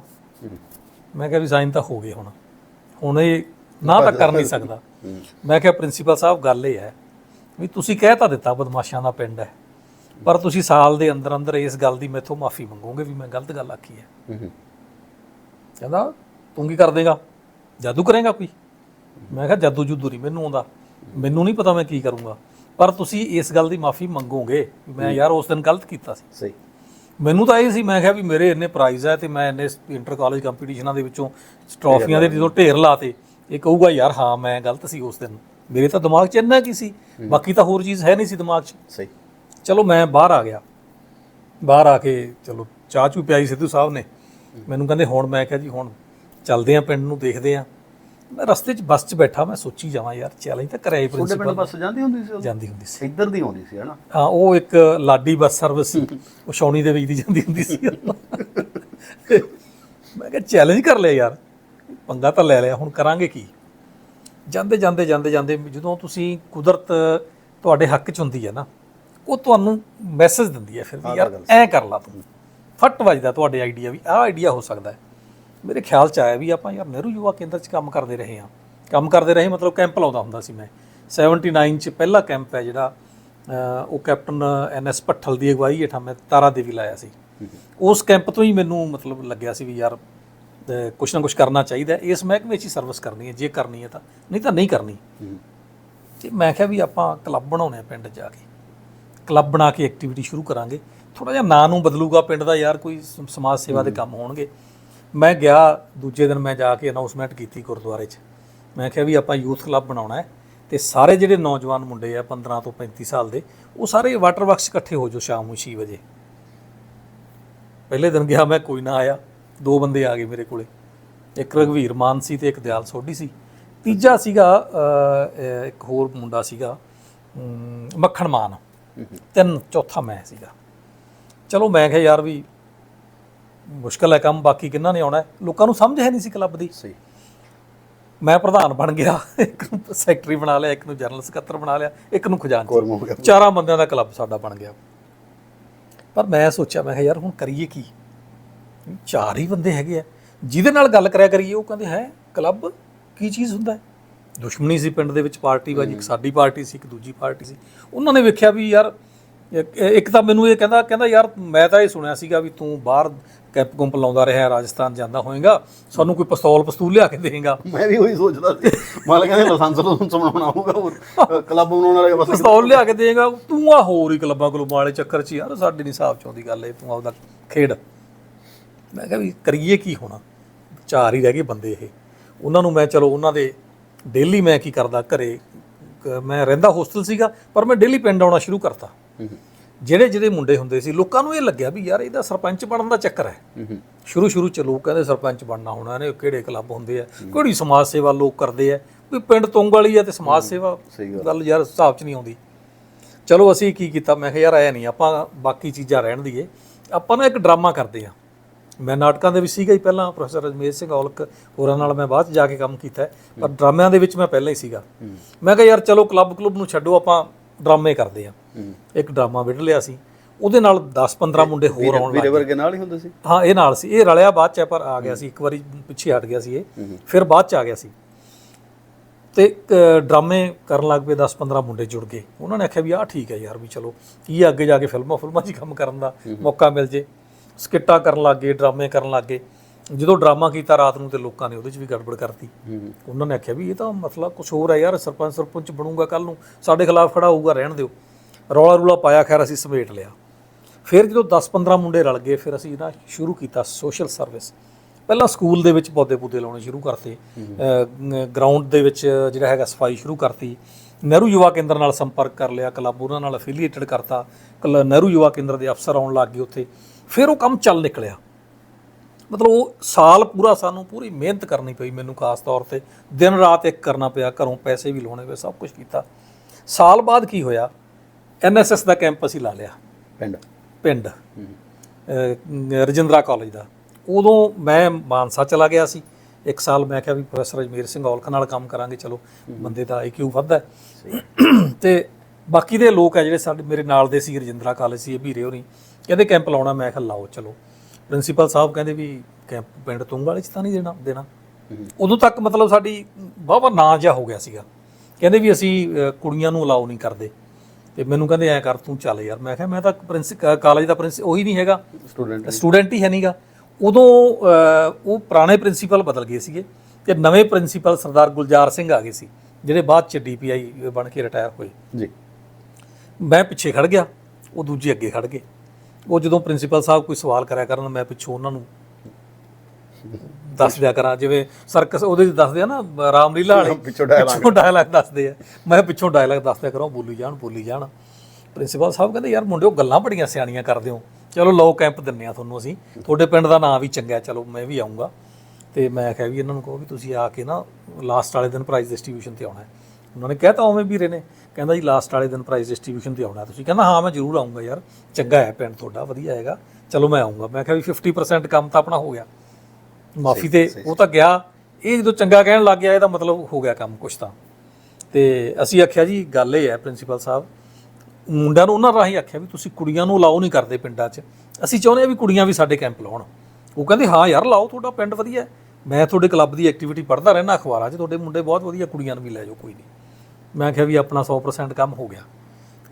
ਮੈਂ ਕਿਹਾ ਵੀ ਸਾਈਨ ਤਾਂ ਹੋ ਗਏ ਹੁਣ। ਹੁਣ ਇਹ ਨਾ ਤਾਂ ਕਰ ਨਹੀਂ ਸਕਦਾ। ਮੈਂ ਕਿਹਾ ਪ੍ਰਿੰਸੀਪਲ ਸਾਹਿਬ ਗੱਲ ਇਹ ਹੈ ਵੀ ਤੁਸੀਂ ਕਹਿ ਤਾਂ ਦਿੱਤਾ ਬਦਮਾਸ਼ਾਂ ਦਾ ਪਿੰਡ ਹੈ ਪਰ ਤੁਸੀਂ ਸਾਲ ਦੇ ਅੰਦਰ ਅੰਦਰ ਇਸ ਗੱਲ ਦੀ ਮੈਥੋਂ ਮਾਫੀ ਮੰਗੋਗੇ ਵੀ ਮੈਂ ਗਲਤ ਗੱਲ ਆਖੀ ਹੈ। ਕਹਿੰਦਾ ਤੂੰ ਕੀ ਕਰ ਦੇਗਾ? ਜਾਦੂ ਕਰੇਗਾ ਕੋਈ? ਮੈਂ ਕਿਹਾ ਜਾਦੂ ਜੂਦੂ ਨਹੀਂ ਮੈਨੂੰ ਆਉਂਦਾ। ਮੈਨੂੰ ਨਹੀਂ ਪਤਾ ਮੈਂ ਕੀ ਕਰੂੰਗਾ। ਪਰ ਤੁਸੀਂ ਇਸ ਗੱਲ ਦੀ ਮਾਫੀ ਮੰਗੋਗੇ ਮੈਂ ਯਾਰ ਉਸ ਦਿਨ ਗਲਤ ਕੀਤਾ ਸੀ। ਸਹੀ। ਮੈਨੂੰ ਤਾਂ ਇਹ ਸੀ ਮੈਂ ਕਿਹਾ ਵੀ ਮੇਰੇ ਇੰਨੇ ਪ੍ਰਾਈਜ਼ ਹੈ ਤੇ ਮੈਂ ਇੰਨੇ ਇੰਟਰ ਕਾਲਜ ਕੰਪੀਟੀਸ਼ਨਾਂ ਦੇ ਵਿੱਚੋਂ ਟਰੋਫੀਆਂ ਦੇ ਜਦੋਂ ਢੇਰ ਲਾਤੇ। ਇਹ ਕਹੂਗਾ ਯਾਰ ਹਾਂ ਮੈਂ ਗਲਤ ਸੀ ਉਸ ਦਿਨ। ਮੇਰੇ ਤਾਂ ਦਿਮਾਗ 'ਚ ਇੰਨਾ ਕੀ ਸੀ? ਬਾਕੀ ਤਾਂ ਹੋਰ ਚੀਜ਼ ਹੈ ਨਹੀਂ ਸੀ ਦਿਮਾਗ 'ਚ। ਸਹੀ। ਚਲੋ ਮੈਂ ਬਾਹਰ ਆ ਗਿਆ। ਬਾਹਰ ਆ ਕੇ ਚਲੋ ਚਾਹ ਚੂ ਪਿਆਈ ਸਿੱਧੂ ਸਾਹਿਬ ਨੇ। ਮੈਨੂੰ ਕਹਿੰਦੇ ਹੁਣ ਮੈਂ ਕਿਹਾ ਜੀ ਹੁਣ ਚੱਲਦੇ ਆ ਪਿੰਡ ਨੂੰ ਦੇਖਦੇ ਆ। ਮੈਂ ਰਸਤੇ 'ਚ ਬੱਸ 'ਚ ਬੈਠਾ ਮੈਂ ਸੋਚੀ ਜਾਵਾਂ ਯਾਰ ਚੈਲੰਜ ਤਾਂ ਕਰਿਆ ਹੀ ਤੁਹਾਡੇ ਪਿੰਡ ਪ੍ਰਿੰਸੀਪਲ ਬੱਸ ਜਾਂਦੀ ਹੁੰਦੀ ਸੀ ਉਦੋਂ? ਜਾਂਦੀ ਹੁੰਦੀ ਸੀ। ਇੱਧਰ ਦੀ ਆਉਂਦੀ ਸੀ ਹਨਾ? ਹਾਂ ਉਹ ਇੱਕ ਲਾਡੀ ਬੱਸ ਸਰਵਿਸ ਸੀ। ਉਹ ਸ਼ੌਣੀ ਦੇ ਵਿੱਚ ਦੀ ਜਾਂਦੀ ਹੁੰਦੀ ਸੀ। [laughs] ਮੈਂ ਕਿਹਾ ਚੈਲੰਜ ਕਰ ਲਿਆ ਯਾਰ। ਪੰਗਾ ਤਾਂ ਲੈ ਲਿਆ ਹੁਣ ਕਰਾਂਗੇ ਕੀ? ਜਾਂਦੇ ਜਾਂਦੇ ਜਾਂਦੇ ਜਾਂਦੇ ਜਦੋਂ ਤੁਸੀਂ ਕੁਦਰਤ ਤੁਹਾਡੇ ਹੱਕ 'ਚ ਹੁੰਦੀ ਹੈ ਨਾ ਉਹ ਤੁਹਾਨੂੰ ਮੈਸੇਜ ਦਿੰਦੀ ਹੈ ਫਿਰ ਵੀ ਯਾਰ ਐ ਕਰ ਲਾ ਤੂੰ। ਫੱਟ ਵੱਜਦਾ ਤੁਹਾਡੇ ਆਈਡੀਆ ਵੀ ਆਹ ਆਈਡੀਆ ਹੋ ਸਕਦਾ ਹੈ। ਮੇਰੇ ਖਿਆਲ 'ਚ ਆਇਆ ਵੀ ਆਪਾਂ ਯਾਰ ਨਹਿਰੂ ਯੁਵਾ ਕੇਂਦਰ 'ਚ ਕੰਮ ਕਰਦੇ ਰਹੇ ਹਾਂ। ਕੰਮ ਕਰਦੇ ਰਹੇ ਮਤਲਬ ਕੈਂਪ ਲਾਉਂਦਾ ਹੁੰਦਾ ਸੀ ਮੈਂ। 79 'ਚ ਪਹਿਲਾ ਕੈਂਪ ਹੈ ਜਿਹੜਾ ਉਹ ਕੈਪਟਨ ਐਨ ਐਸ ਭੱਠਲ ਦੀ ਅਗਵਾਈ ਹੇਠਾਂ ਮੈਂ ਤਾਰਾ ਦੇਵੀ ਲਾਇਆ ਸੀ। ਉਸ ਕੈਂਪ ਤੋਂ ਹੀ ਮੈਨੂੰ ਮਤਲਬ ਲੱਗਿਆ ਸੀ ਵੀ ਯਾਰ ਕੁਛ ਨਾ ਕੁਛ ਕਰਨਾ ਚਾਹੀਦਾ। ਇਸ ਮਹਿਕਮੇ 'ਚ ਹੀ ਸਰਵਿਸ ਕਰਨੀ ਹੈ। ਜੇ ਕਰਨੀ ਹੈ ਤਾਂ। ਨਹੀਂ ਤਾਂ ਨਹੀਂ ਕਰਨੀ। ਤੇ ਮੈਂ ਕਿਹਾ ਵੀ ਆਪਾਂ ਕਲੱਬ ਬਣਾਉਣੇ ਆ ਪਿੰਡ ਜਾ ਕੇ। ਕਲੱਬ ਬਣਾ ਕੇ ਐਕਟੀਵਿਟੀ ਸ਼ੁਰੂ ਕਰਾਂਗੇ। ਥੋੜਾ ਜਿਹਾ ਨਾਂ ਨੂੰ ਬਦਲੂਗਾ ਪਿੰਡ ਦਾ ਯਾਰ ਕੋਈ ਸਮਾਜ ਸੇਵਾ ਦੇ ਕੰਮ ਹੋਣਗੇ। ਮੈਂ ਗਿਆ ਦੂਜੇ ਦਿਨ ਮੈਂ ਜਾ ਕੇ ਅਨਾਉਂਸਮੈਂਟ ਕੀਤੀ ਗੁਰਦੁਆਰੇ 'ਚ। ਮੈਂ ਕਿਹਾ ਵੀ ਆਪਾਂ ਯੂਥ ਕਲੱਬ ਬਣਾਉਣਾ ਹੈ। ਤੇ ਸਾਰੇ ਜਿਹੜੇ ਨੌਜਵਾਨ ਮੁੰਡੇ ਆ 15 ਤੋਂ 35 ਸਾਲ ਦੇ ਉਹ ਸਾਰੇ ਵਾਟਰ ਵਰਕਸ ਇਕੱਠੇ ਹੋ ਜਾਓ ਸ਼ਾਮ ਨੂੰ 6 ਵਜੇ। ਪਹਿਲੇ ਦਿਨ ਗਿਆ ਮੈਂ ਕੋਈ ਨਾ ਆਇਆ। ਦੋ ਬੰਦੇ ਆ ਗਏ ਮੇਰੇ ਕੋਲੇ। ਇੱਕ ਰਘਵੀਰ ਮਾਨ ਸੀ ਤੇ ਇੱਕ ਦਿਆਲ ਸੋਢੀ ਸੀ। ਤੀਜਾ ਸੀਗਾ ਇੱਕ ਹੋਰ ਮੁੰਡਾ ਸੀਗਾ ਮੱਖਣ ਮਾਨ। ਤਿੰਨ ਚੌਥਾ ਮੈਂ ਸੀਗਾ। ਚਲੋ ਮੈਂ ਕਿਹਾ ਯਾਰ ਵੀ ਮੁਸ਼ਕਲ ਹੈ ਕੰਮ ਬਾਕੀ ਕਿੰਨਾ ਨੇ ਆਉਣਾ? ਲੋਕਾਂ ਨੂੰ ਸਮਝ ਹੈ ਨਹੀਂ ਸੀ ਕਲੱਬ ਦੀ। ਸਹੀ। ਮੈਂ ਪ੍ਰਧਾਨ ਬਣ ਗਿਆ ਇੱਕ ਨੂੰ ਸੈਕਟਰੀ ਬਣਾ ਲਿਆ ਇੱਕ ਨੂੰ ਜਨਰਲ ਸਕੱਤਰ ਬਣਾ ਲਿਆ ਇੱਕ ਨੂੰ ਖਜ਼ਾਨਚੀ। ਚਾਰਾਂ ਬੰਦਿਆਂ ਦਾ ਕਲੱਬ ਸਾਡਾ ਬਣ ਗਿਆ। ਪਰ ਮੈਂ ਸੋਚਿਆ ਮੈਂ ਕਿਹਾ ਯਾਰ ਹੁਣ ਕਰੀਏ ਕੀ? ਚਾਰ ਹੀ ਬੰਦੇ ਹੈਗੇ ਆ। ਜਿਹਦੇ ਨਾਲ ਗੱਲ ਕਰਿਆ ਕਰੀਏ ਉਹ ਕਹਿੰਦੇ ਹੈ ਕਲੱਬ ਕੀ ਚੀਜ਼ ਹੁੰਦਾ ਹੈ? ਦੁਸ਼ਮਣੀ ਸੀ ਪਿੰਡ ਦੇ ਵਿੱਚ ਪਾਰਟੀ ਬਾਜੀ ਇੱਕ ਸਾਡੀ ਪਾਰਟੀ ਸੀ ਇੱਕ ਦੂਜੀ ਪਾਰਟੀ ਸੀ। ਉਹਨਾਂ ਨੇ ਵੇਖਿਆ ਵੀ ਯਾਰ ਇੱਕ- ਤਾਂ ਮੈਨੂੰ ਇਹ ਕਹਿੰਦਾ ਕਹਿੰਦਾ ਯਾਰ ਮੈਂ ਤਾਂ ਇਹ ਸੁਣਿਆ ਸੀਗਾ ਵੀ ਤੂੰ ਬਾਹਰ ਕੈਂਪ ਕੁੰਪ ਲਾਉਂਦਾ ਰਿਹਾ ਰਾਜਸਥਾਨ ਜਾਂਦਾ ਹੋਏਗਾ ਸਾਨੂੰ ਕੋਈ ਪਿਸਤੌਲ ਪਸਤੂਲ ਲਿਆ ਕੇ ਦੇਗਾ ਮੈਂ ਵੀ ਉਹੀ ਸੋਚਦਾ ਸੀ। ਮਾਲ ਕਹਿੰਦੇ ਲਾਇਸੈਂਸ ਲਾਇਸੈਂਸ ਬਣਾਉਣਾ ਹੋਰ ਕਲੱਬ ਬਣਾਉਣ ਵਾਲੇ ਬਸ ਪਿਸਤੌਲ ਲਿਆ ਕੇ ਦੇਗਾ ਤੂੰ ਆ ਹੋਰ ਹੀ ਕਲੱਬਾਂ ਕਲੁੱਬਾਂ ਵਾਲੇ ਚੱਕਰ 'ਚ ਯਾਰ ਸਾਡੇ ਨਹੀਂ ਹਿਸਾਬ 'ਚ ਆਉਂਦੀ ਗੱਲ ਇਹ ਤੂੰ ਆਪਦਾ ਖੇਡ। ਮੈਂ ਕਿਹਾ ਵੀ ਕਰੀਏ ਕੀ ਹੋਣਾ? ਚਾਰ ਹੀ ਰਹਿ ਗਏ ਬੰਦੇ ਇਹ। ਉਹਨਾਂ ਨੂੰ ਮੈਂ ਚਲੋ ਉਹਨਾਂ ਦੇ ਡੇਲੀ ਮੈਂ ਕੀ ਕਰਦਾ ਘਰੇ ਮੈਂ ਰਹਿੰਦਾ ਹੋਸਟਲ ਸੀਗਾ ਪਰ ਮੈਂ ਡੇਲੀ ਪਿੰਡ ਆਉਣਾ ਸ਼ੁਰੂ ਕਰਤਾ। ਜਿਹੜੇ ਜਿਹੜੇ ਮੁੰਡੇ ਹੁੰਦੇ ਸੀ ਲੋਕਾਂ ਨੂੰ ਇਹ ਲੱਗਿਆ ਵੀ ਯਾਰ ਇਹਦਾ ਸਰਪੰਚ ਬਣਨ ਦਾ ਚੱਕਰ ਹੈ। ਸ਼ੁਰੂ ਸ਼ੁਰੂ ਚ ਲੋਕ ਕਹਿੰਦੇ ਸਰਪੰਚ ਬਣਨਾ ਹੋਣਾ ਨੇ ਕਿਹੜੇ ਕਲੱਬ ਹੁੰਦੇ ਆ ਕਿਹੜੀ ਸਮਾਜ ਸੇਵਾ ਲੋਕ ਕਰਦੇ ਆ। ਵੀ ਪਿੰਡ ਤੁੰਗ ਵਾਲੀ ਆ ਤੇ ਸਮਾਜ ਸੇਵਾ ਗੱਲ ਯਾਰ ਹਿਸਾਬ ਚ ਨਹੀਂ ਆਉਂਦੀ। ਚਲੋ ਅਸੀਂ ਕੀ ਕੀਤਾ ਮੈਂ ਕਿਹਾ ਯਾਰ ਐ ਨਹੀਂ ਆਪਾਂ ਬਾਕੀ ਚੀਜ਼ਾਂ ਰਹਿਣ ਦਈਏ। ਆਪਾਂ ਨਾ ਇੱਕ ਡਰਾਮਾ ਕਰਦੇ ਆ। ਮੈਂ ਨਾਟਕਾਂ ਦੇ ਵਿੱਚ ਸੀਗਾ ਹੀ ਪਹਿਲਾਂ ਪ੍ਰੋਫੈਸਰ ਰਜਮੇਸ਼ ਸਿੰਘ ਔਲਖ ਹੋਰਾਂ ਨਾਲ ਮੈਂ ਬਾਅਦ 'ਚ ਜਾ ਕੇ ਕੰਮ ਕੀਤਾ ਪਰ ਡਰਾਮਿਆਂ ਦੇ ਵਿੱਚ ਮੈਂ ਪਹਿਲਾਂ ਹੀ ਸੀਗਾ। ਮੈਂ ਕਿਹਾ ਯਾਰ ਚਲੋ ਕਲੱਬ ਕਲੱਬ ਨੂੰ ਛੱਡੋ ਆਪਾਂ ਡਰਾਮੇ ਕਰਦੇ ਆ ਇੱਕ ਡਰਾਮਾ ਵਿੜ ਲਿਆ ਸੀ। ਉਹਦੇ ਨਾਲ 10-15 ਮੁੰਡੇ ਹੋਰ ਆਉਣ ਲੱਗ ਵੀਰੇ ਵਰਗੇ ਨਾਲ ਹੀ ਹੁੰਦੇ ਸੀ? ਹਾਂ ਇਹ ਨਾਲ ਸੀ। ਇਹ ਰਲਿਆ ਬਾਅਦ ਚ ਪਰ ਆ ਗਿਆ ਸੀ। ਇੱਕ ਵਾਰੀ ਪਿੱਛੇ ਹਟ ਗਿਆ ਸੀ ਇਹ। ਫਿਰ ਬਾਅਦ ਚ ਆ ਗਿਆ ਸੀ। ਤੇ ਡਰਾਮੇ ਕਰਨ ਲੱਗ ਪਏ 10-15 ਮੁੰਡੇ ਜੁੜ ਗਏ। ਉਹਨਾਂ ਨੇ ਆਖਿਆ ਵੀ ਆਹ ਠੀਕ ਹੈ ਯਾਰ ਵੀ ਚਲੋ ਕੀ ਅੱਗੇ ਜਾ ਕੇ ਫਿਲਮਾਂ ਫਿਲਮਾਂ 'ਚ ਕੰਮ ਕਰਨ ਦਾ ਮੌਕਾ ਮਿਲ ਜੇ। ਸਕਿੱਟਾਂ ਕਰਨ ਲੱਗ ਗਏ ਡਰਾਮੇ ਕਰਨ ਲੱਗ ਗਏ। ਜਦੋਂ ਡਰਾਮਾ ਕੀਤਾ ਰਾਤ ਨੂੰ ਤੇ ਲੋਕਾਂ ਨੇ ਉਹਦੇ 'ਚ ਵੀ ਗੜਬੜ ਕਰਤੀ। ਉਹਨਾਂ ਨੇ ਆਖਿਆ ਵੀ ਇਹ ਤਾਂ ਮਸਲਾ ਕੁਝ ਹੋਰ ਹੈ ਯਾਰ ਸਰਪੰਚ ਸਰਪੰਚ ਬਣੂਗਾ ਕੱਲ ਨੂੰ ਸਾਡੇ ਖਿਲਾਫ ਖੜਾ ਹੋਊਗਾ ਰਹਿਣ ਦਿਓ। ਰੌਲਾ ਰੂਲਾ ਪਾਇਆ ਖੈਰ ਅਸੀਂ ਸਮੇਟ ਲਿਆ। ਫਿਰ ਜਦੋਂ 10-15 ਮੁੰਡੇ ਰਲ ਗਏ ਫਿਰ ਅਸੀਂ ਨਾ ਸ਼ੁਰੂ ਕੀਤਾ ਸੋਸ਼ਲ ਸਰਵਿਸ ਪਹਿਲਾਂ ਸਕੂਲ ਦੇ ਵਿੱਚ ਪੌਦੇ ਪੌਦੇ ਲਾਉਣੇ ਸ਼ੁਰੂ ਕਰਤੇ। ਗਰਾਊਂਡ ਦੇ ਵਿੱਚ ਜਿਹੜਾ ਹੈਗਾ ਸਫ਼ਾਈ ਸ਼ੁਰੂ ਕਰਤੀ। ਨਹਿਰੂ ਯੁਵਾ ਕੇਂਦਰ ਨਾਲ ਸੰਪਰਕ ਕਰ ਲਿਆ ਕਲੱਬ ਉਹਨਾਂ ਨਾਲ ਐਫੀਲੀਏਟਡ ਕਰਤਾ। ਕਲ- ਨਹਿਰੂ ਯੁਵਾ ਕੇਂਦਰ ਦੇ ਅਫਸਰ ਆਉਣ ਲੱਗ ਗਏ ਉੱਥੇ। ਫਿਰ ਉਹ ਕੰਮ ਚੱਲ ਨਿਕਲਿਆ। ਮਤਲਬ ਉਹ ਸਾਲ ਪੂਰਾ ਸਾਨੂੰ ਪੂਰੀ ਮਿਹਨਤ ਕਰਨੀ ਪਈ ਮੈਨੂੰ ਖਾਸ ਤੌਰ ਤੇ। ਦਿਨ ਰਾਤ ਇੱਕ ਕਰਨਾ ਪਿਆ ਘਰੋਂ ਪੈਸੇ ਵੀ ਲਾਉਣੇ ਪਏ ਸਭ ਕੁਝ ਕੀਤਾ। ਸਾਲ ਬਾਅਦ ਕੀ ਹੋਇਆ? ਐਨਐਸਐਸ ਦਾ ਕੈਂਪ ਅਸੀਂ ਲਾ ਲਿਆ। ਪਿੰਡ। ਪਿੰਡ। ਰਜਿੰਦਰਾ ਕਾਲਜ ਦਾ। ਉਦੋਂ ਮੈਂ ਮਾਨਸਾ ਚਲਾ ਗਿਆ ਸੀ। ਇੱਕ ਸਾਲ ਮੈਂ ਕਿਹਾ ਵੀ ਪ੍ਰੋਫੈਸਰ ਅਜਮੇਰ ਸਿੰਘ ਔਲਖ ਨਾਲ ਕੰਮ ਕਰਾਂਗੇ ਚਲੋ ਬੰਦੇ ਦਾ ਆਈਕਿਊ ਵੱਧਦਾ। ਤੇ ਬਾਕੀ ਦੇ ਲੋਕ ਆ ਜਿਹੜੇ ਸਾਡੇ ਮੇਰੇ ਨਾਲ ਦੇ ਸੀ ਰਜਿੰਦਰਾ ਕਾਲਜ ਸੀ ਇਹ ਵੀਰੇ ਹੋਣੀ ਕਹਿੰਦੇ ਕੈਂਪ ਲਾਉਣਾ। ਮੈਂ ਕਿਹਾ ਲਾਓ ਚਲੋ। ਪ੍ਰਿੰਸੀਪਲ ਸਾਹਿਬ ਕਹਿੰਦੇ ਵੀ ਕੈਂਪ ਪਿੰਡ ਤੁੰਗ ਵਾਲੇ ਚ ਤਾਂ ਨਹੀਂ ਦੇਣਾ ਦੇਣਾ। ਉਦੋਂ ਤੱਕ ਮਤਲਬ ਸਾਡੀ ਵਾਹਵਾ ਨਾਂ ਜਿਹਾ ਹੋ ਗਿਆ ਸੀਗਾ। ਕਹਿੰਦੇ ਵੀ ਅਸੀਂ ਕੁੜੀਆਂ ਨੂੰ ਅਲਾਉ ਨਹੀਂ ਕਰਦੇ। ਤੇ ਮੈਨੂੰ ਕਹਿੰਦੇ ਐ ਕਰ ਤੂੰ ਚੱਲ ਯਾਰ। ਮੈਂ ਕਿਹਾ ਮੈਂ ਤਾਂ ਪ੍ਰਿੰਸ ਕਾਲਜ ਦਾ ਪ੍ਰਿੰਸ ਉਹੀ ਨਹੀਂ ਹੈਗਾ। ਸਟੂਡੈਂਟ ਸਟੂਡੈਂਟ ਹੀ ਹੈ ਨਹੀਂਗਾ ਉਦੋਂ ਉਹ ਪੁਰਾਣੇ ਪ੍ਰਿੰਸੀਪਲ ਬਦਲ ਗਏ ਸੀਗੇ ਤੇ ਨਵੇਂ ਪ੍ਰਿੰਸੀਪਲ ਸਰਦਾਰ ਗੁਲਜ਼ਾਰ ਸਿੰਘ ਆ ਗਏ ਸੀ ਜਿਹੜੇ ਬਾਅਦ ਚ ਡੀਪੀਆਈ ਬਣ ਕੇ ਰਿਟਾਇਰ ਹੋਏ। ਜੀ। ਮੈਂ ਪਿੱਛੇ ਖੜ ਗਿਆ ਉਹ ਦੂਜੇ ਅੱਗੇ ਖੜ ਗਏ। ਉਹ ਜਦੋਂ ਪ੍ਰਿੰਸੀਪਲ ਸਾਹਿਬ ਕੋਈ ਸਵਾਲ ਕਰਿਆ ਕਰਨ ਮੈਂ ਪਿੱਛੋਂ ਉਹਨਾਂ ਨੂੰ। ਦੱਸ ਦਿਆ ਕਰਾਂ ਜਿਵੇਂ ਸਰਕਸ ਉਹਦੇ ਚ ਦੱਸਦੇ ਆ ਨਾ ਰਾਮਲੀਲਾ ਵਾਲੇ। ਪਿੱਛੋਂ dialogue। ਪਿੱਛੋਂ ਡਾਇਲੌਗ ਦੱਸਦੇ ਆ। ਮੈਂ ਪਿੱਛੋਂ ਡਾਇਲੌਗ ਦੱਸਦਿਆ ਕਰਾਂ ਬੋਲੀ ਜਾਣ ਬੋਲੀ ਜਾਣ। ਪ੍ਰਿੰਸੀਪਲ ਸਾਹਿਬ ਕਹਿੰਦੇ ਯਾਰ ਮੁੰਡਿਓ ਗੱਲਾਂ ਬੜੀਆਂ ਸਿਆਣੀਆਂ ਕਰਦੇ ਹੋ। ਚਲੋ ਲੋ ਕੈਂਪ ਦਿੰਨੇ ਆ ਤੁਹਾਨੂੰ ਅਸੀਂ। ਤੁਹਾਡੇ ਪਿੰਡ ਦਾ ਨਾਂ ਵੀ ਚੰਗਾ ਚਲੋ ਮੈਂ ਵੀ ਆਉਂਗਾ ਤੇ ਮੈਂ ਕਿਹਾ ਵੀ ਇਹਨਾਂ ਨੂੰ ਕਹੋ ਵੀ ਤੁਸੀਂ ਆ ਕੇ ਨਾ ਲਾਸਟ ਵਾਲੇ ਦਿਨ ਪ੍ਰਾਈਜ਼ ਡਿਸਟ੍ਰੀਬਿਊਸ਼ਨ ਤੇ ਆਉਣਾ ਹੈ। ਉਹਨਾਂ ਨੇ ਕਹਿਤਾ ਉਵੇਂ ਵੀਰੇ ਨੇ। ਕਹਿੰਦਾ ਜੀ ਲਾਸਟ ਵਾਲੇ ਦਿਨ ਪ੍ਰਾਈਜ਼ ਡਿਸਟ੍ਰੀਬਿਊਸ਼ਨ ਤੇ ਆਉਣਾ ਤੁਸੀਂ। ਕਹਿੰਦਾ ਹਾਂ ਮੈਂ ਜ਼ਰੂਰ ਆਉਂਗਾ ਯਾਰ ਚੰਗਾ ਹੈ ਪਿੰਡ ਤੁਹਾਡਾ ਵਧੀਆ ਹੈਗਾ। ਚਲੋ ਮੈਂ ਆਉਂਗਾ ਮੈਂ ਕਿਹਾ ਵੀ 50% ਕੰਮ ਤਾਂ ਆਪਣਾ ਹੋ ਗਿਆ। ਮਾਫੀ ਤੇ ਉਹ ਤਾਂ ਗਿਆ। ਇਹ ਜਦੋਂ ਚੰਗਾ ਕਹਿਣ ਲੱਗ ਗਿਆ ਇਹਦਾ ਮਤਲਬ ਹੋ ਗਿਆ ਕੰਮ ਕੁਛ ਤਾਂ। ਤੇ ਅਸੀਂ ਆਖਿਆ ਜੀ ਗੱਲ ਇਹ ਹੈ ਪ੍ਰਿੰਸੀਪਲ ਸਾਹਿਬ ਮੁੰਡਿਆਂ ਨੂੰ ਉਹਨਾਂ ਰਾਹੀਂ ਆਖਿਆ ਵੀ ਤੁਸੀਂ ਕੁੜੀਆਂ ਨੂੰ ਅਲਾਓ ਨਹੀਂ ਕਰਦੇ ਪਿੰਡਾਂ 'ਚ। ਅਸੀਂ ਚਾਹੁੰਦੇ ਆ ਵੀ ਕੁੜੀਆਂ ਵੀ ਸਾਡੇ ਕੈਂਪ ਲਾਉਣ। ਉਹ ਕਹਿੰਦੇ ਹਾਂ ਯਾਰ ਲਾਓ ਤੁਹਾਡਾ ਪਿੰਡ ਵਧੀਆ। ਮੈਂ ਤੁਹਾਡੇ ਕਲੱਬ ਦੀ ਐਕਟੀਵਿਟੀ ਪੜ੍ਹਦਾ ਰਹਿਣਾ ਅਖਬਾਰਾਂ 'ਚ ਤੁਹਾਡੇ ਮੁੰਡੇ ਬਹੁਤ ਵਧੀਆ ਕੁੜੀਆਂ ਨੂੰ ਵੀ ਲੈ ਜਾਓ ਕੋਈ ਨਹੀਂ। ਮੈਂ ਕਿਹਾ ਵੀ ਆਪਣਾ 100% ਕੰਮ ਹੋ ਗਿਆ।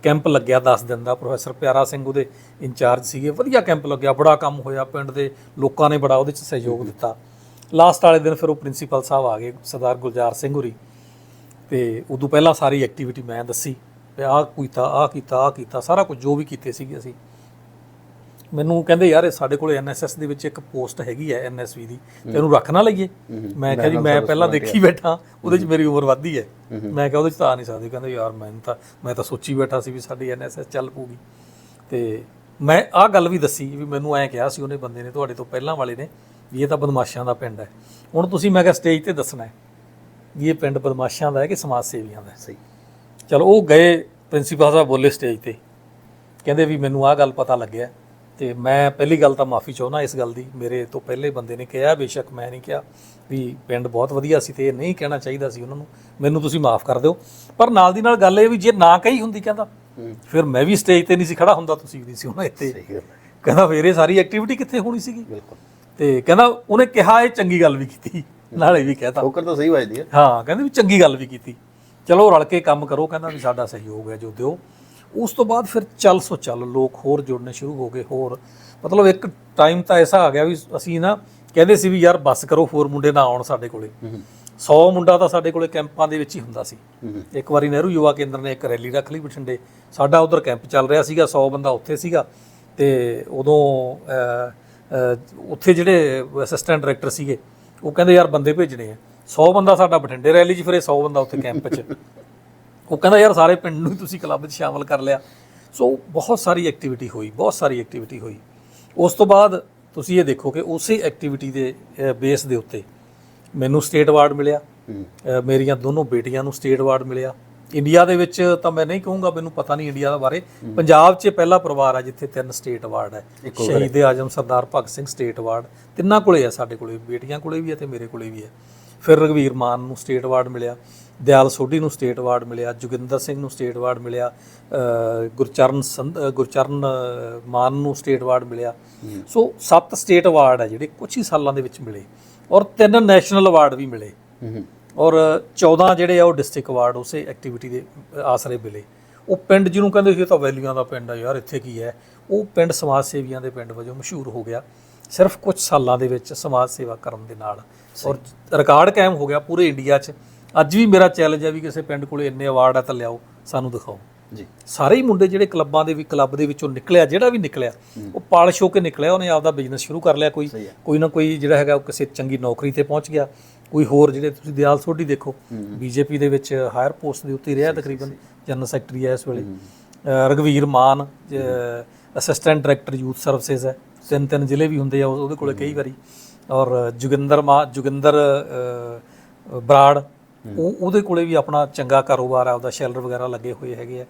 ਕੈਂਪ ਲੱਗਿਆ 10 ਦਿਨ ਦਾ, ਪ੍ਰੋਫੈਸਰ ਪਿਆਰਾ ਸਿੰਘ ਉਹਦੇ ਇੰਚਾਰਜ ਸੀਗੇ। ਵਧੀਆ ਕੈਂਪ ਲੱਗਿਆ, ਬੜਾ ਕੰਮ ਹੋਇਆ ਪਿੰਡ ਦੇ ਲੋਕਾਂ ਨੇ ਬੜਾ ਉਹਦੇ 'ਚ ਸਹਿਯੋਗ ਦਿੱਤਾ। ਲਾਸਟ ਵਾਲੇ ਦਿਨ ਫਿਰ ਉਹ ਪ੍ਰਿੰਸੀਪਲ ਸਾਹਿਬ ਆ ਗਏ, ਸਰਦਾਰ ਗੁਲਜ਼ਾਰ ਸਿੰਘ ਹੋਰੀ। ਤੇ ਉਦੋਂ ਪਹਿਲਾਂ ਸਾਰੀ ਐਕਟੀਵਿਟੀ ਮੈਂ ਦੱਸੀ ਵੀ ਆਹ ਕੀਤਾ ਆਹ ਕੀਤਾ ਆਹ ਕੀਤਾ, ਸਾਰਾ ਕੁਝ ਜੋ ਵੀ ਕੀਤੇ ਸੀਗੇ ਅਸੀਂ। ਮੈਨੂੰ ਕਹਿੰਦੇ ਯਾਰ ਇਹ ਸਾਡੇ ਕੋਲ ਐਨਐਸਐਸ ਦੇ ਵਿੱਚ ਇੱਕ ਪੋਸਟ ਹੈਗੀ ਹੈ ਐਨਐਸਵੀ ਦੀ ਤੇ ਇਹਨੂੰ ਰੱਖ ਨਾ ਲਈਏ। ਮੈਂ ਕਿਹਾ ਜੀ ਮੈਂ ਪਹਿਲਾਂ ਦੇਖੀ ਬੈਠਾ ਉਹਦੇ 'ਚ ਮੇਰੀ ਉਮਰ ਵੱਧਦੀ ਹੈ। ਮੈਂ ਕਿਹਾ ਉਹਦੇ 'ਚ ਤਾਂ ਨਹੀਂ ਸਕਦੀ ਕਹਿੰਦੇ ਯਾਰ ਮੈਂ ਤਾਂ ਮੈਂ ਤਾਂ ਸੋਚੀ ਬੈਠਾ ਸੀ ਵੀ ਸਾਡੀ ਐਨਐਸਐਸ ਚੱਲ ਪੂਗੀ ਤੇ ਮੈਂ ਆਹ ਗੱਲ ਵੀ ਦੱਸੀ ਵੀ ਮੈਨੂੰ ਐਂ ਕਿਹਾ ਸੀ ਉਹਨੇ ਬੰਦੇ ਨੇ ਤੁਹਾਡੇ ਤੋਂ ਪਹਿਲਾਂ ਵਾਲੇ ਨੇ ਵੀ ਇਹ ਤਾਂ ਬਦਮਾਸ਼ਾਂ ਦਾ ਪਿੰਡ ਹੈ। ਹੁਣ ਤੁਸੀਂ ਮੈਂ ਕਿਹਾ ਸਟੇਜ ਤੇ ਦੱਸਣਾ ਹੈ ਵੀ ਇਹ ਪਿੰਡ ਬਦਮਾਸ਼ਾਂ ਦਾ ਹੈ ਕਿ ਸਮਾਜ ਸੇਵੀਆਂ ਦਾ ਸਹੀ। ਚਲੋ ਉਹ ਗਏ ਪ੍ਰਿੰਸੀਪਲ ਸਾਹਿਬ ਬੋਲੇ ਸਟੇਜ ਤੇ। ਕਹਿੰਦੇ ਵੀ ਮੈਨੂੰ ਆਹ ਗੱਲ ਪਤਾ ਲੱਗਿਆ। ਤੇ ਮੈਂ ਪਹਿਲੀ ਗੱਲ ਤਾਂ ਮਾਫੀ ਚਾਹੁੰਦਾ ਇਸ ਗੱਲ ਦੀ। ਮੇਰੇ ਤੋਂ ਪਹਿਲੇ ਬੰਦੇ ਨੇ ਕਿਹਾ ਬੇਸ਼ੱਕ ਮੈਂ ਨਹੀਂ ਕਿਹਾ ਵੀ ਪਿੰਡ ਬਹੁਤ ਵਧੀਆ ਸੀ ਤੇ ਇਹ ਨਹੀਂ ਕਹਿਣਾ ਚਾਹੀਦਾ ਸੀ ਉਹਨਾਂ ਨੂੰ। ਮੈਨੂੰ ਤੁਸੀਂ ਮਾਫ ਕਰ ਦਿਓ। ਪਰ ਨਾਲ ਦੀ ਨਾਲ ਗੱਲ ਇਹ ਵੀ ਜੇ ਨਾ ਕਹੀ ਹੁੰਦੀ ਕਹਿੰਦਾ ਫਿਰ ਮੈਂ ਵੀ ਸਟੇਜ ਤੇ ਨਹੀਂ ਸੀ ਖੜਾ ਹੁੰਦਾ ਤੁਸੀਂ ਵੀ ਨਹੀਂ ਸੀ ਹੋਣਾ ਇੱਥੇ। ਕਹਿੰਦਾ ਫਿਰ ਇਹ ਸਾਰੀ ਐਕਟੀਵਿਟੀ ਕਿੱਥੇ ਹੋਣੀ ਸੀਗੀ? ਬਿਲਕੁਲ। ਤੇ ਕਹਿੰਦਾ ਉਹਨੇ ਕਿਹਾ ਇਹ ਚੰਗੀ ਗੱਲ ਵੀ ਕੀਤੀ ਨਾਲੇ ਵੀ ਕਹਿਤਾ। ਠੋਕਰ ਤਾਂ ਸਹੀ ਵੱਜਦੀ ਹੈ। ਹਾਂ ਕਹਿੰਦੇ ਵੀ ਚੰਗੀ ਗੱਲ ਵੀ ਕੀਤੀ। ਚਲੋ ਰਲ ਕੇ ਕੰਮ ਕਰੋ ਕਹਿੰਦਾ ਵੀ ਸਾਡਾ ਸਹਿਯੋਗ ਹੈ ਜੋ ਦਿਓ। ਉਸ ਤੋਂ ਬਾਅਦ ਫਿਰ ਚੱਲ ਸੋ ਚੱਲ ਲੋਕ ਹੋਰ ਜੁੜਨੇ ਸ਼ੁਰੂ ਹੋ ਗਏ ਹੋਰ। ਮਤਲਬ ਇੱਕ ਟਾਈਮ ਤਾਂ ਐਸਾ ਆ ਗਿਆ ਵੀ ਅਸੀਂ ਨਾ ਕਹਿੰਦੇ ਸੀ ਵੀ ਯਾਰ ਬੱਸ ਕਰੋ ਹੋਰ ਮੁੰਡੇ ਨਾ ਆਉਣ ਸਾਡੇ ਕੋਲੇ। 100 ਮੁੰਡਾ ਤਾਂ ਸਾਡੇ ਕੋਲੇ ਕੈਂਪਾਂ ਦੇ ਵਿੱਚ ਹੀ ਹੁੰਦਾ ਸੀ। ਇੱਕ ਵਾਰੀ ਨਹਿਰੂ ਯੁਵਾ ਕੇਂਦਰ ਨੇ ਇੱਕ ਰੈਲੀ ਰੱਖ ਲਈ ਬਠਿੰਡੇ। ਸਾਡਾ ਉਧਰ ਕੈਂਪ ਚੱਲ ਰਿਹਾ ਸੀਗਾ 100 ਬੰਦਾ ਉੱਥੇ ਸੀਗਾ। ਤੇ ਉਦੋਂ ਉੱਥੇ ਜਿਹੜੇ ਅਸਿਸਟੈਂਟ ਡਾਇਰੈਕਟਰ ਸੀਗੇ ਉਹ ਕਹਿੰਦੇ ਯਾਰ ਬੰਦੇ ਭੇਜਣੇ ਆ। 100 ਬੰਦਾ ਸਾਡਾ ਬਠਿੰਡੇ ਰੈਲੀ 'ਚ ਫਿਰੇ 100 ਬੰਦਾ ਉੱਥੇ ਕੈਂਪ 'ਚ। ਉਹ ਕਹਿੰਦਾ ਯਾਰ ਸਾਰੇ ਪਿੰਡ ਨੂੰ ਹੀ ਤੁਸੀਂ ਕਲੱਬ 'ਚ ਸ਼ਾਮਲ ਕਰ ਲਿਆ। ਸੋ ਬਹੁਤ ਸਾਰੀ ਐਕਟੀਵਿਟੀ ਹੋਈ ਬਹੁਤ ਸਾਰੀ ਐਕਟੀਵਿਟੀ ਹੋਈ। ਉਸ ਤੋਂ ਬਾਅਦ ਤੁਸੀਂ ਇਹ ਦੇਖੋ ਕਿ ਉਸੇ ਐਕਟੀਵਿਟੀ ਦੇ ਬੇਸ ਦੇ ਉੱਤੇ ਮੈਨੂੰ ਸਟੇਟ ਅਵਾਰਡ ਮਿਲਿਆ। ਮੇਰੀਆਂ ਦੋਨੋਂ ਬੇਟੀਆਂ ਨੂੰ ਸਟੇਟ ਅਵਾਰਡ ਮਿਲਿਆ। ਇੰਡੀਆ ਦੇ ਵਿੱਚ ਤਾਂ ਮੈਂ ਨਹੀਂ ਕਹੂੰਗਾ ਮੈਨੂੰ ਪਤਾ ਨਹੀਂ ਇੰਡੀਆ ਦੇ ਬਾਰੇ। ਪੰਜਾਬ 'ਚ ਪਹਿਲਾ ਪਰਿਵਾਰ ਹੈ ਜਿੱਥੇ ਤਿੰਨ ਸਟੇਟ ਅਵਾਰਡ ਹੈ। ਸ਼ਹੀਦ ਆਜਮ ਸਰਦਾਰ ਭਗਤ ਸਿੰਘ ਸਟੇਟ ਅਵਾਰਡ ਤਿੰਨਾਂ ਕੋਲੇ ਹੈ ਸਾਡੇ ਕੋਲੇ ਬੇਟੀਆਂ ਕੋਲੇ ਵੀ ਹੈ ਤੇ ਮੇਰੇ ਕੋਲੇ ਵੀ ਹੈ ਫਿਰ ਰਗਵੀਰ ਮਾਨ ਨੂੰ ਸਟੇਟ ਅਵਾਰਡ ਮਿਲਿਆ। ਦਿਆਲ ਸੋਢੀ ਨੂੰ ਸਟੇਟ ਅਵਾਰਡ ਮਿਲਿਆ ਜੋਗਿੰਦਰ ਸਿੰਘ ਨੂੰ ਸਟੇਟ ਅਵਾਰਡ ਮਿਲਿਆ ਗੁਰਚਰਨ ਗੁਰਚਰਨ ਮਾਨ ਨੂੰ ਸਟੇਟ ਅਵਾਰਡ ਮਿਲਿਆ। ਸੋ ਸੱਤ ਸਟੇਟ ਅਵਾਰਡ ਹੈ ਜਿਹੜੇ ਕੁਝ ਹੀ ਸਾਲਾਂ ਦੇ ਵਿੱਚ ਮਿਲੇ ਔਰ ਤਿੰਨ ਨੈਸ਼ਨਲ ਅਵਾਰਡ ਵੀ ਮਿਲੇ। ਔਰ 14 ਜਿਹੜੇ ਆ ਉਹ ਡਿਸਟ੍ਰਿਕਟ ਅਵਾਰਡ ਉਸੇ ਐਕਟੀਵਿਟੀ ਦੇ ਆਸਰੇ ਮਿਲੇ। ਉਹ ਪਿੰਡ ਜਿਹਨੂੰ ਕਹਿੰਦੇ ਸੀ ਤਾਂ ਵੈਲੀਆਂ ਦਾ ਪਿੰਡ ਆ ਯਾਰ ਇੱਥੇ ਕੀ ਹੈ? ਉਹ ਪਿੰਡ ਸਮਾਜ ਸੇਵੀਆਂ ਦੇ ਪਿੰਡ ਵਜੋਂ ਮਸ਼ਹੂਰ ਹੋ ਗਿਆ। ਸਿਰਫ ਕੁਝ ਸਾਲਾਂ ਦੇ ਵਿੱਚ ਸਮਾਜ ਸੇਵਾ ਕਰਨ ਦੇ ਨਾਲ। ਔਰ ਰਿਕਾਰਡ ਕਾਇਮ ਹੋ ਗਿਆ ਪੂਰੇ ਇੰਡੀਆ 'ਚ। ਅੱਜ ਵੀ ਮੇਰਾ ਚੈਲੰਜ ਹੈ ਵੀ ਕਿਸੇ ਪਿੰਡ ਕੋਲੇ ਇੰਨੇ ਅਵਾਰਡ ਆ ਤਾਂ ਲਿਆਓ ਸਾਨੂੰ ਦਿਖਾਓ। ਜੀ। ਸਾਰੇ ਹੀ ਮੁੰਡੇ ਜਿਹੜੇ ਕਲੱਬਾਂ ਦੇ ਵੀ ਕਲੱਬ ਦੇ ਵਿੱਚੋਂ ਨਿਕਲਿਆ ਜਿਹੜਾ ਵੀ ਨਿਕਲਿਆ ਉਹ ਪਾਲਿਸ਼ ਹੋ ਕੇ ਨਿਕਲਿਆ ਉਹਨੇ ਆਪਦਾ ਬਿਜ਼ਨਸ ਸ਼ੁਰੂ ਕਰ ਲਿਆ ਕੋਈ। ਕੋਈ ਨਾ ਕੋਈ ਜਿਹੜਾ ਹੈਗਾ ਉਹ ਕਿਸੇ ਚੰਗੀ ਨੌਕਰੀ ਤੇ ਪਹੁੰਚ ਗਿਆ। ਕੋਈ ਹੋਰ ਜਿਹੜੇ ਤੁਸੀਂ ਦਿਆਲ ਸੋਢੀ ਦੇਖੋ ਬੀਜੇਪੀ ਦੇ ਵਿੱਚ ਹਾਇਰ ਪੋਸਟ ਦੇ ਉੱਤੇ ਰਿਹਾ ਤਕਰੀਬਨ ਜਨਰਲ ਸੈਕਟਰੀ ਹੈ ਇਸ ਵੇਲੇ। ਰਗਵੀਰ Maan assistant director youth services ਹੈ। ਤਿੰਨ ਤਿੰਨ ਜ਼ਿਲ੍ਹੇ ਵੀ ਹੁੰਦੇ ਆ ਉਹ- ਉਹਦੇ ਕੋਲੇ ਕਈ ਵਾਰੀ। ਔਰ ਜੋਗਿੰਦਰ ਮਾ ਜੋਗਿੰਦਰ ਬਰਾੜ ਉਹ ਉਹਦੇ ਕੋਲੇ ਵੀ ਆਪਣਾ ਚੰਗਾ ਕਾਰੋਬਾਰ ਆ ਉਹਦਾ ਸ਼ੈਲਰ ਵਗੈਰਾ ਲੱਗੇ ਹੋਏ ਹੈਗੇ ਆ।